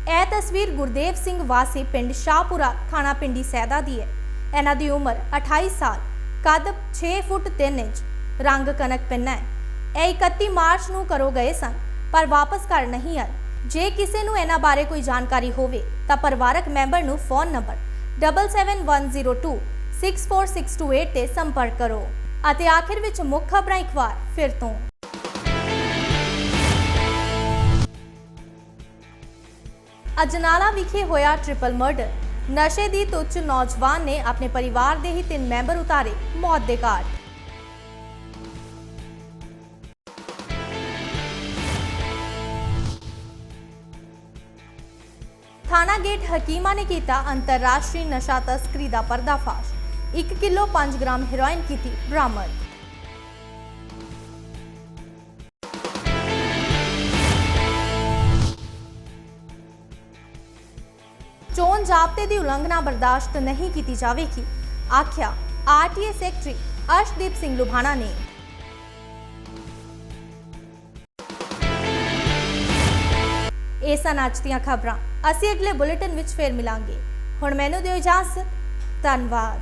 A: ਇਹ ਤਸਵੀਰ ਗੁਰਦੇਵ ਸਿੰਘ ਵਾਸੀ ਪਿੰਡ ਸ਼ਾਹਪੁਰਾ ਥਾਣਾ ਪਿੰਡੀ ਸੈਦਾ ਦੀ ਹੈ ਇਹਨਾਂ ਦੀ ਉਮਰ 28 ਸਾਲ ਕੱਦ 6 ਫੁੱਟ 3 ਇੰਚ ਰੰਗ ਕਨਕ ਪਿੰਨਾ ਹੈ। ਇਹ 31 ਮਾਰਚ ਨੂੰ ਕਰੋ ਗਏ ਸਨ, ਪਰ ਵਾਪਸ ਘਰ ਨਹੀਂ ਆਏ। ਜੇ ਕਿਸੇ ਨੂੰ ਇਹਨਾਂ ਬਾਰੇ ਕੋਈ ਜਾਣਕਾਰੀ ਹੋਵੇ, ਤਾਂ ਪਰਿਵਾਰਕ ਮੈਂਬਰ ਨੂੰ ਫੋਨ ਨੰਬਰ 77102 64628 ਤੇ ਸੰਪਰਕ ਕਰੋ। ਅਤੇ ਆਖਿਰ ਵਿੱਚ ਮੁੱਖ ਖਬਰਾਂ ਇੱਕ ਵਾਰ ਫਿਰ ਤੋਂ। ਅਜਨਾਲਾ ਵਿਖੇ ਹੋਇਆ ਟ੍ਰਿਪਲ ਮਰਡਰ ਨਸ਼ੇ ਦੀ ਤੁੱਛ ਨੌਜਵਾਨ ਨੇ ਆਪਣੇ ਪਰਿਵਾਰ ਦੇ ਹੀ ਤਿੰਨ ਮੈਂਬਰ ਉਤਾਰੇ, ਮੌਤ ਦੇ ਘਾਟ। ਥਾਣਾ ਗੇਟ ਹਕੀਮਾ ਨੇ ਕੀਤਾ ਅੰਤਰਰਾਸ਼ਟਰੀ ਨਸ਼ਾ ਤਸਕਰੀ ਦਾ ਪਰਦਾਫਾਸ਼। 1 ਕਿਲੋ 5 ਗ੍ਰਾਮ ਹੈਰੋਇਨ ਕੀਤੀ ਬਰਾਮਦ। ਚੋਣ ਜ਼ਾਬਤੇ ਦੀ ਉਲੰਘਣਾ ਬਰਦਾਸ਼ਤ ਨਹੀਂ ਕੀਤੀ ਜਾਵੇਗੀ, ਆਖਿਆ ਆਰਟੀਏ ਸੈਕਟਰੀ ਅਰਸ਼ਦੀਪ ਸਿੰਘ ਲੁਭਾਣਾ ਨੇ। ਇਹ ਸਨ ਅੱਜ ਦੀਆਂ ਖਬਰਾਂ। ਅਸੀਂ ਅਗਲੇ ਬੁਲੇਟਿਨ ਵਿੱਚ ਫੇਰ ਮਿਲਾਂਗੇ। ਹੁਣ ਮੈਨੂੰ ਦਿਓ ਇਜਾਜ਼ਤ। ਧੰਨਵਾਦ।